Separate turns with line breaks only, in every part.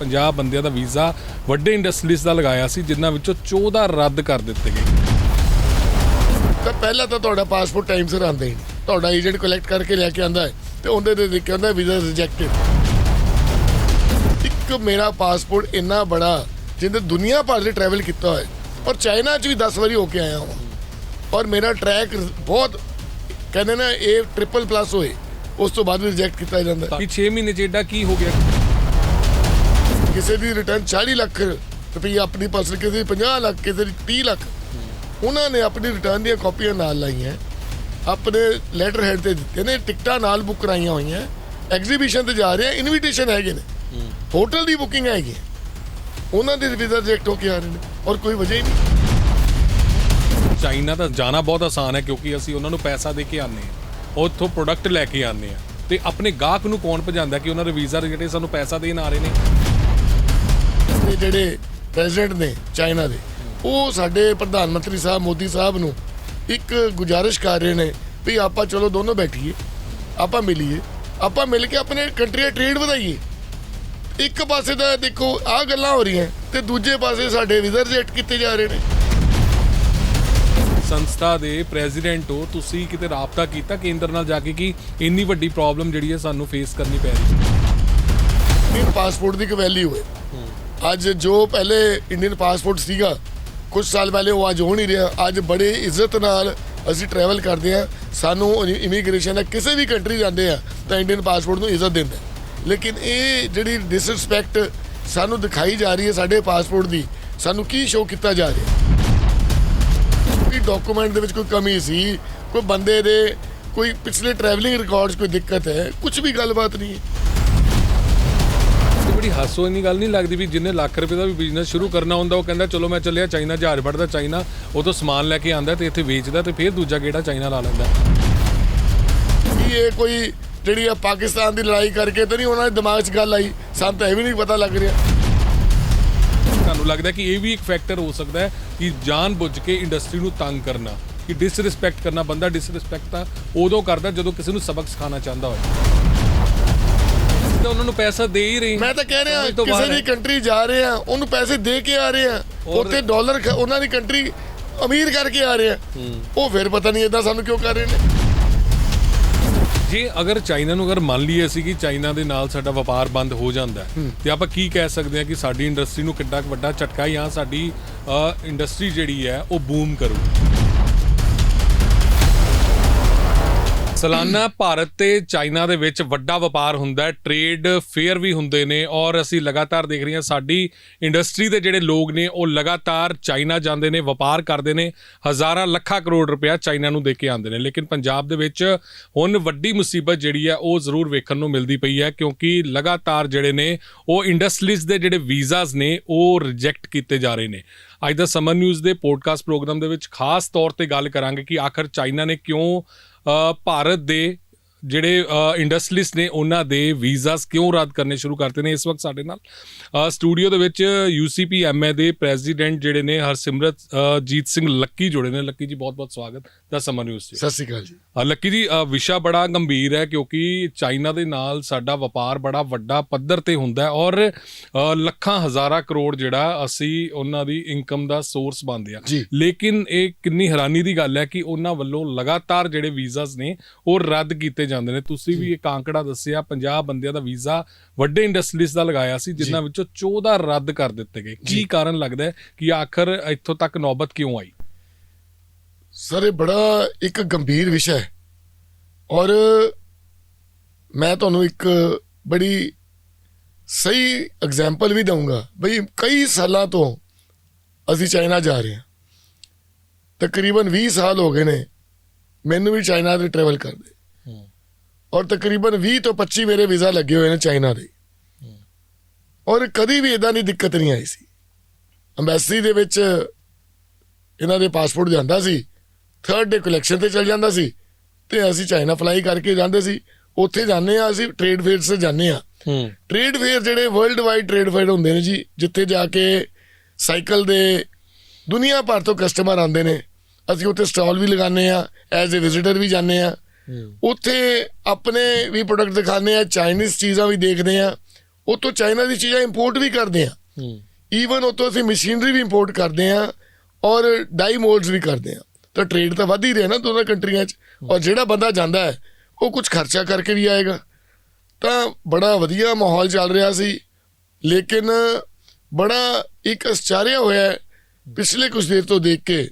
50 ਬੰਦਿਆਂ ਦਾ ਵੀਜ਼ਾ ਵੱਡੇ ਇੰਡਸਟਰੀਜ਼ ਦਾ ਲਗਾਇਆ ਸੀ ਜਿਨ੍ਹਾਂ ਵਿੱਚੋਂ 14 ਰੱਦ ਕਰ ਦਿੱਤੇ ਗਏ।
ਤਾਂ ਪਹਿਲਾਂ ਤਾਂ ਤੁਹਾਡਾ ਪਾਸਪੋਰਟ ਟਾਈਮ ਸਿਰ ਆਉਂਦਾ ਹੀ ਨਹੀਂ। ਤੁਹਾਡਾ ਏਜੰਟ ਕਲੈਕਟ ਕਰਕੇ ਲੈ ਕੇ ਆਂਦਾ ਹੈ ਤੇ ਉਹਦੇ ਤੇ ਲਿਖਿਆ ਹੁੰਦਾ ਵੀਜ਼ਾ ਰਿਜੈਕਟਡ ਇੱਕ ਮੇਰਾ ਪਾਸਪੋਰਟ ਇੰਨਾ ਬੜਾ ਜਿਹਦੇ ਦੁਨੀਆ ਭਰ ਦੇ ਟਰੈਵਲ ਕੀਤਾ ਹੋਇਆ ਹੈ। ਔਰ ਚਾਈਨਾ 'ਚ ਵੀ 10 ਵਾਰੀ ਹੋ ਕੇ ਆਇਆ ਹਾਂ ਔਰ ਮੇਰਾ ਟਰੈਕ ਬਹੁਤ ਕਹਿੰਦੇ ਨਾ ਇਹ ਟ੍ਰਿਪਲ ਪਲੱਸ ਹੋਏ। ਉਸ ਤੋਂ ਬਾਅਦ ਵੀ ਰਿਜੈਕਟ ਕੀਤਾ ਜਾਂਦਾ ਹੈ।
ਕਿ 6 ਮਹੀਨੇ ਚ ਏਡਾ ਕੀ ਹੋ ਗਿਆ?
ਕਿਸੇ ਦੀ ਰਿਟਰਨ 40 ਲੱਖ ਰੁਪਈਆ ਆਪਣੀ ਪਰਸਨ ਕਿਸੇ ਦੀ 50 ਲੱਖ, ਕਿਸੇ ਦੀ 30 ਲੱਖ, ਉਹਨਾਂ ਨੇ ਆਪਣੀ ਰਿਟਰਨ ਦੀਆਂ ਕਾਪੀਆਂ ਨਾਲ ਲਾਈਆਂ। ਆਪਣੇ ਲੈਟਰ ਹੈਡ ਤੇ ਦਿੱਤੇ ਨੇ, ਟਿਕਟਾਂ ਨਾਲ ਬੁੱਕ ਕਰਾਈਆਂ ਹੋਈਆਂ। ਐਗਜ਼ੀਬਿਸ਼ਨ ਤੇ ਜਾ ਰਹੇ ਆ ਇਨਵੀਟੇਸ਼ਨ ਹੈਗੇ ਨੇ। ਹੋਟਲ ਦੀ ਬੁਕਿੰਗ ਹੈਗੀ ਉਹਨਾਂ ਦੇ ਵੀਜ਼ਾ ਰਿਜੈਕਟ ਹੋ ਕੇ ਆ ਰਹੇ ਨੇ, ਔਰ ਕੋਈ ਵਜ੍ਹਾ ਹੀ ਨਹੀਂ।
ਚਾਈਨਾ ਦਾ ਜਾਣਾ ਬਹੁਤ ਆਸਾਨ ਹੈ, ਕਿਉਂਕਿ ਅਸੀਂ ਉਹਨਾਂ ਨੂੰ ਪੈਸਾ ਦੇ ਕੇ ਆਨੇ ਆ ਉੱਥੋਂ ਪ੍ਰੋਡਕਟ ਲੈ ਕੇ ਆਨੇ ਆ ਤੇ ਆਪਣੇ ਗਾਹਕ ਨੂੰ ਕੌਣ ਭਜਾਉਂਦਾ ਕਿ ਉਹਨਾਂ ਦੇ ਵੀਜ਼ਾ ਜਿਹੜੇ ਸਾਨੂੰ ਪੈਸਾ ਦੇਣ ਆ ਰਹੇ ਨੇ?
ਜਿਹੜੇ ਪ੍ਰੈਜ਼ੀਡੈਂਟ ਨੇ ਚਾਈਨਾ ਦੇ ਉਹ ਸਾਡੇ ਪ੍ਰਧਾਨ ਮੰਤਰੀ ਸਾਹਿਬ ਮੋਦੀ ਸਾਹਿਬ ਨੂੰ ਇੱਕ ਗੁਜ਼ਾਰਿਸ਼ ਕਰ ਰਹੇ ਨੇ ਵੀ ਆਪਾਂ ਚਲੋ ਦੋਨੋਂ ਬੈਠੀਏ ਆਪਾਂ ਮਿਲੀਏ ਆਪਾਂ ਮਿਲ ਕੇ ਆਪਣੇ ਕੰਟਰੀ ਦਾ ਟ੍ਰੇਡ ਵਧਾਈਏ। ਇੱਕ ਪਾਸੇ ਤਾਂ ਦੇਖੋ ਆਹ ਗੱਲਾਂ ਹੋ ਰਹੀਆਂ ਤੇ ਦੂਜੇ ਪਾਸੇ ਸਾਡੇ ਵੀਜ਼ਾ ਰਿਜੈਕਟ ਕੀਤੇ ਜਾ ਰਹੇ ਨੇ।
ਸੰਸਥਾ ਦੇ ਪ੍ਰੈਜ਼ੀਡੈਂਟ ਹੋ ਤੁਸੀਂ ਕਿਤੇ ਰਾਬਤਾ ਕੀਤਾ ਕੇਂਦਰ ਨਾਲ ਜਾ ਕੇ ਕਿ ਇੰਨੀ ਵੱਡੀ ਪ੍ਰੋਬਲਮ ਜਿਹੜੀ ਹੈ ਸਾਨੂੰ ਫੇਸ ਕਰਨੀ ਪੈ ਰਹੀ ਹੈ?
ਇੰਡੀਅਨ ਪਾਸਪੋਰਟ ਦੀ ਇੱਕ ਵੈਲਿਊ ਹੈ। ਅੱਜ ਜੋ ਪਹਿਲੇ ਇੰਡੀਅਨ ਪਾਸਪੋਰਟ ਸੀਗਾ, ਕੁਝ ਸਾਲ ਪਹਿਲੇ ਉਹ ਅੱਜ ਹੋ ਨਹੀਂ ਰਿਹਾ। ਅੱਜ ਬੜੇ ਇੱਜ਼ਤ ਨਾਲ ਅਸੀਂ ਟਰੈਵਲ ਕਰਦੇ ਆ ਸਾਨੂੰ ਇਮੀਗ੍ਰੇਸ਼ਨ ਦਾ ਕਿਸੇ ਵੀ ਕੰਟਰੀ ਜਾਂਦੇ ਆ ਤਾਂ ਇੰਡੀਅਨ ਪਾਸਪੋਰਟ ਨੂੰ ਇੱਜ਼ਤ ਦਿੰਦੇ ਲੇਕਿਨ ਇਹ ਜਿਹੜੀ ਡਿਸਰਿਸਪੈਕਟ ਸਾਨੂੰ ਦਿਖਾਈ ਜਾ ਰਹੀ ਹੈ ਸਾਡੇ ਪਾਸਪੋਰਟ ਦੀ, ਸਾਨੂੰ ਕੀ ਸ਼ੋਅ ਕੀਤਾ ਜਾ ਰਿਹਾ? ਕੋਈ ਡਾਕੂਮੈਂਟ ਦੇ ਵਿੱਚ ਕੋਈ ਕਮੀ ਸੀ? ਕੋਈ ਬੰਦੇ ਦੇ ਕੋਈ ਪਿਛਲੇ ਟਰੈਵਲਿੰਗ ਰਿਕਾਰਡਸ ਕੋਈ ਦਿੱਕਤ ਹੈ? ਕੁਝ ਵੀ ਗੱਲਬਾਤ ਨਹੀਂ ਹੈ।
ਬੜੀ ਹਾਸੋ ਇੰਨੀ ਗੱਲ ਨਹੀਂ ਲੱਗਦੀ ਵੀ ਜਿੰਨੇ ਲੱਖ ਰੁਪਏ ਦਾ ਵੀ ਬਿਜ਼ਨਸ ਸ਼ੁਰੂ ਕਰਨਾ ਹੁੰਦਾ ਉਹ ਕਹਿੰਦਾ ਚਲੋ ਮੈਂ ਚੱਲਿਆ ਚਾਈਨਾ ਜਹਾਜ਼ ਵੜਦਾ ਚਾਈਨਾ ਉਹ ਤੋਂ ਸਮਾਨ ਲੈ ਕੇ ਆਂਦਾ ਤੇ ਇੱਥੇ ਵੇਚਦਾ ਤੇ ਫਿਰ ਦੂਜਾ ਗੇੜਾ ਚਾਈਨਾ ਲਾ ਲੈਂਦਾ।
ਇਹ ਕੋਈ ਜਿਹੜੀ ਆ ਪਾਕਿਸਤਾਨ ਦੀ ਲੜਾਈ ਕਰਕੇ ਤਾਂ ਨਹੀਂ ਉਹਨਾਂ ਦੇ ਦਿਮਾਗ 'ਚ ਗੱਲ ਆਈ? ਸਾਨੂੰ ਤਾਂ ਇਹ ਵੀ ਨਹੀਂ ਪਤਾ ਲੱਗ ਰਿਹਾ।
ਤੁਹਾਨੂੰ ਲੱਗਦਾ ਕਿ ਇਹ ਵੀ ਇੱਕ ਫੈਕਟਰ ਹੋ ਸਕਦਾ ਹੈ ਕਿ ਜਾਣ ਬੁੱਝ ਕੇ ਇੰਡਸਟਰੀ ਨੂੰ ਤੰਗ ਕਰਨਾ ਕਿ ਡਿਸਰਿਸਪੈਕਟ ਕਰਨਾ ਬੰਦਾ ਡਿਸਰਿਸਪੈਕਟ ਤਾਂ ਉਦੋਂ ਕਰਦਾ ਜਦੋਂ ਕਿਸੇ ਨੂੰ ਸਬਕ ਸਿਖਾਉਣਾ ਚਾਹੁੰਦਾ ਹੋਵੇ। ਤਾਂ ਉਹਨਾਂ ਨੂੰ ਪੈਸਾ ਦੇ ਹੀ ਰਹੀ।
ਮੈਂ ਤਾਂ ਕਹਿ ਰਿਹਾ
ਸਮਝ ਤੋਂ
ਕਿਸੇ
ਬਾਹਰ।
ਕੰਟਰੀ ਜਾ ਰਹੇ ਆ ਉਹਨੂੰ ਪੈਸੇ ਦੇ ਕੇ ਆ ਰਹੇ ਆ ਉੱਥੇ ਡਾਲਰ ਖ- ਉਹਨਾਂ ਦੀ ਕੰਟਰੀ ਅਮੀਰ ਕਰਕੇ ਆ ਰਹੇ ਆ ਉਹ ਫਿਰ ਪਤਾ ਨਹੀਂ ਇਦਾਂ ਸਾਨੂੰ ਕਿਉਂ ਕਰ ਰਹੇ ਨੇ।
ਜੇ ਅਗਰ ਚਾਈਨਾ ਨੂੰ ਅਗਰ ਮੰਨ ਲਈਏ ਅਸੀਂ ਕਿ ਚਾਈਨਾ ਦੇ ਨਾਲ ਸਾਡਾ ਵਪਾਰ ਬੰਦ ਹੋ ਜਾਂਦਾ ਹੈ ਤੇ ਆਪਾਂ ਕੀ ਕਹਿ ਸਕਦੇ ਹਾਂ ਕਿ ਸਾਡੀ ਇੰਡਸਟਰੀ ਨੂੰ ਕਿੱਡਾ ਕੁ ਵੱਡਾ ਝਟਕਾ ਜਾਂ ਸਾਡੀ ਇੰਡਸਟਰੀ ਜਿਹੜੀ ਹੈ ਉਹ ਬੂਮ ਕਰੂ ਸਾਲਾਨਾ ਭਾਰਤ ਤੇ ਚਾਈਨਾ ਦੇ ਵਿੱਚ ਵੱਡਾ ਵਪਾਰ ਹੁੰਦਾ ਹੈ ਟ੍ਰੇਡ ਫੇਅਰ ਵੀ ਹੁੰਦੇ ਨੇ ਔਰ ਅਸੀਂ ਲਗਾਤਾਰ ਦੇਖ ਰਹੇ ਹਾਂ ਸਾਡੀ ਇੰਡਸਟਰੀ ਦੇ ਜਿਹੜੇ ਲੋਕ ਨੇ, ਉਹ ਲਗਾਤਾਰ ਚਾਈਨਾ ਜਾਂਦੇ ਨੇ, ਵਪਾਰ ਕਰਦੇ ਨੇ, ਹਜ਼ਾਰਾਂ ਲੱਖਾਂ ਕਰੋੜ ਰੁਪਇਆ ਚਾਈਨਾ ਨੂੰ ਦੇ ਕੇ ਆਉਂਦੇ ਨੇ। ਲੇਕਿਨ ਪੰਜਾਬ ਦੇ ਵਿੱਚ ਹੁਣ ਵੱਡੀ ਮੁਸੀਬਤ ਜਿਹੜੀ ਹੈ, ਉਹ ਜ਼ਰੂਰ ਵੇਖਣ ਨੂੰ ਮਿਲਦੀ ਪਈ ਹੈ ਕਿਉਂਕਿ ਲਗਾਤਾਰ ਜਿਹੜੇ ਨੇ, ਉਹ ਇੰਡਸਟਰੀਜ਼ ਦੇ ਜਿਹੜੇ ਵੀਜ਼ਾਸ ਨੇ, ਉਹ ਰਿਜੈਕਟ ਕੀਤੇ ਜਾ ਰਹੇ ਨੇ। ਅੱਜ ਦਾ ਸਮਰ ਨਿਊਜ਼ ਦੇ ਪੋਡਕਾਸਟ ਪ੍ਰੋਗਰਾਮ ਦੇ ਵਿੱਚ ਖਾਸ ਤੌਰ ਤੇ ਗੱਲ ਕਰਾਂਗੇ ਕਿ ਆਖਰ ਚਾਈਨਾ ਨੇ ਕਿਉਂ ਭਾਰਤ ਦੇ ਜਿਹੜੇ ਇੰਡਸਟਰੀਜ਼ ਨੇ ਉਹਨਾਂ ਦੇ ਵੀਜ਼ਾਸ ਕਿਉਂ ਰੱਦ ਕਰਨੇ ਸ਼ੁਰੂ ਕਰਤੇ ਨੇ ਇਸ ਵਕਤ ਸਾਡੇ ਨਾਲ? ਸਟੂਡੀਓ ਦੇ ਵਿੱਚ ਯੂਸੀਪੀ ਐਮਏ ਦੇ ਪ੍ਰੈਜ਼ੀਡੈਂਟ ਜਿਹੜੇ ਨੇ ਹਰਸਿਮਰਤ ਜੀਤ ਸਿੰਘ ਲੱਕੀ ਜੁੜੇ ਨੇ। ਲੱਕੀ ਜੀ ਬਹੁਤ ਬਹੁਤ ਸਵਾਗਤ। ਦਾ ਸਮਰ ਨਿਊਜ਼ 'ਚ।
ਸਤਿ ਸ਼੍ਰੀ ਅਕਾਲ ਜੀ।
ਲੱਕੀ ਜੀ ਵਿਸ਼ਾ ਬੜਾ ਗੰਭੀਰ ਹੈ ਕਿਉਂਕਿ ਚਾਈਨਾ ਦੇ ਨਾਲ ਸਾਡਾ ਵਪਾਰ ਬੜਾ ਵੱਡਾ ਪੱਧਰ ਤੇ ਹੁੰਦਾ ਹੈ ਔਰ ਲੱਖਾਂ ਹਜ਼ਾਰਾਂ ਕਰੋੜ ਜਿਹੜਾ ਅਸੀਂ ਉਹਨਾਂ ਦੀ ਇਨਕਮ ਦਾ ਸੋਰਸ ਬਣਦੇ ਆ। ਲੇਕਿਨ ਇਹ ਕਿੰਨੀ ਹੈਰਾਨੀ ਦੀ ਗੱਲ ਹੈ ਕਿ ਉਹਨਾਂ ਵੱਲੋਂ ਲਗਾਤਾਰ ਜਿਹੜੇ ਵੀਜ਼ਾਸ ਨੇ ਉਹ ਰੱਦ ਕੀਤੇ ਜਾਂਦੇ ਨੇ। ਤੁਸੀਂ ਵੀ ਇੱਕ ਆંકੜਾ ਦੱਸਿਆ 50 ਬੰਦਿਆਂ ਦਾ ਵੀਜ਼ਾ ਵੱਡੇ ਇੰਡਸਟਰੀਜ਼ ਦਾ ਲਗਾਇਆ ਸੀ ਜਿਨ੍ਹਾਂ ਵਿੱਚੋਂ 14 ਰੱਦ ਕਰ ਦਿੱਤੇ ਗਏ। ਕੀ। ਕਾਰਨ ਲੱਗਦਾ ਹੈ ਕਿ ਆਖਰ ਇੱਥੋਂ ਤੱਕ ਨੌਬਤ ਕਿਉਂ ਆਈ?
ਸਰ ਇਹ ਬੜਾ ਇੱਕ ਗੰਭੀਰ ਵਿਸ਼ਾ ਹੈ। ਔਰ ਮੈਂ ਤੁਹਾਨੂੰ ਇੱਕ ਬੜੀ ਸਹੀ ਐਗਜ਼ਾਮਪਲ ਵੀ ਦਊਂਗਾ। ਬਈ ਕਈ ਸਾਲਾਂ ਤੋਂ ਅਸੀਂ ਚਾਈਨਾ ਜਾ ਰਹੇ ਹਾਂ। ਤਕਰੀਬਨ 20 ਸਾਲ ਹੋ ਗਏ ਨੇ ਮੈਨੂੰ ਵੀ ਚਾਈਨਾ ਦੇ ਟਰੈਵਲ ਕਰਦੇ। ਔਰ ਤਕਰੀਬਨ 20 ਤੋਂ 25 ਮੇਰੇ ਵੀਜ਼ਾ ਲੱਗੇ ਹੋਏ ਨੇ ਚਾਈਨਾ ਦੇ। ਔਰ ਕਦੀ ਵੀ ਇਦਾਂ ਦੀ ਦਿੱਕਤ ਨਹੀਂ ਆਈ ਸੀ। ਅੰਬੈਸੀ ਦੇ ਵਿੱਚ ਇਹਨਾਂ ਦੇ ਪਾਸਪੋਰਟ ਜਾਂਦਾ ਸੀ ਥਰਡ ਡੇ ਕਲੈਕਸ਼ਨ ਤੇ ਚਲ ਜਾਂਦਾ ਸੀ ਤੇ ਅਸੀਂ ਚਾਈਨਾ ਫਲਾਈ ਕਰਕੇ ਜਾਂਦੇ ਸੀ। ਉੱਥੇ ਜਾਂਦੇ ਆ ਅਸੀਂ ਟ੍ਰੇਡ ਫੇਅਰ 'ਤੇ ਜਾਂਦੇ ਆ
ਹੂੰ।
ਟ੍ਰੇਡ ਫੇਅਰ ਜਿਹੜੇ ਵਰਲਡ ਵਾਈਡ ਟ੍ਰੇਡ ਫੇਅਰ ਹੁੰਦੇ ਨੇ ਜੀ ਜਿੱਥੇ ਜਾ ਕੇ ਸਾਈਕਲ ਦੇ ਦੁਨੀਆ ਭਰ ਤੋਂ ਕਸਟਮਰ ਆਉਂਦੇ ਨੇ। ਅਸੀਂ ਉੱਥੇ ਸਟਾਲ ਵੀ ਲਗਾਉਂਦੇ ਆ ਐਜ਼ ਅ ਵਿਜ਼ਿਟਰ ਵੀ ਜਾਂਦੇ ਆ ਉੱਥੇ ਆਪਣੇ ਵੀ ਪ੍ਰੋਡਕਟ ਦਿਖਾਉਂਦੇ ਆ ਚਾਈਨੀਜ਼ ਚੀਜ਼ਾਂ ਵੀ ਦੇਖਦੇ ਆ। ਉਤੋਂ ਚਾਈਨਾ ਦੀ ਚੀਜ਼ਾਂ ਇੰਪੋਰਟ ਵੀ ਕਰਦੇ ਆ। ਈਵਨ ਉਤੋਂ ਅਸੀਂ ਮਸ਼ੀਨਰੀ ਵੀ ਇੰਪੋਰਟ ਕਰਦੇ ਆ ਔਰ ਡਾਈ ਮੋਲਡਸ ਵੀ ਕਰਦੇ ਆ। ਤਾਂ ਟ੍ਰੇਡ ਤਾਂ ਵੱਧ ਹੀ ਰਿਹਾ ਨਾ ਦੋਨਾਂ ਕੰਟਰੀਆਂ 'ਚ। ਔਰ ਜਿਹੜਾ ਬੰਦਾ ਜਾਂਦਾ ਹੈ ਉਹ ਕੁਝ ਖਰਚਾ ਕਰਕੇ ਵੀ ਆਏਗਾ। ਤਾਂ ਬੜਾ ਵਧੀਆ ਮਾਹੌਲ ਚੱਲ ਰਿਹਾ ਸੀ। ਲੇਕਿਨ ਬੜਾ ਇੱਕ ਅਸਚਾਰਿਆ ਹੋਇਆ ਪਿਛਲੇ ਕੁਝ ਦੇਰ ਤੋਂ ਦੇਖ ਕੇ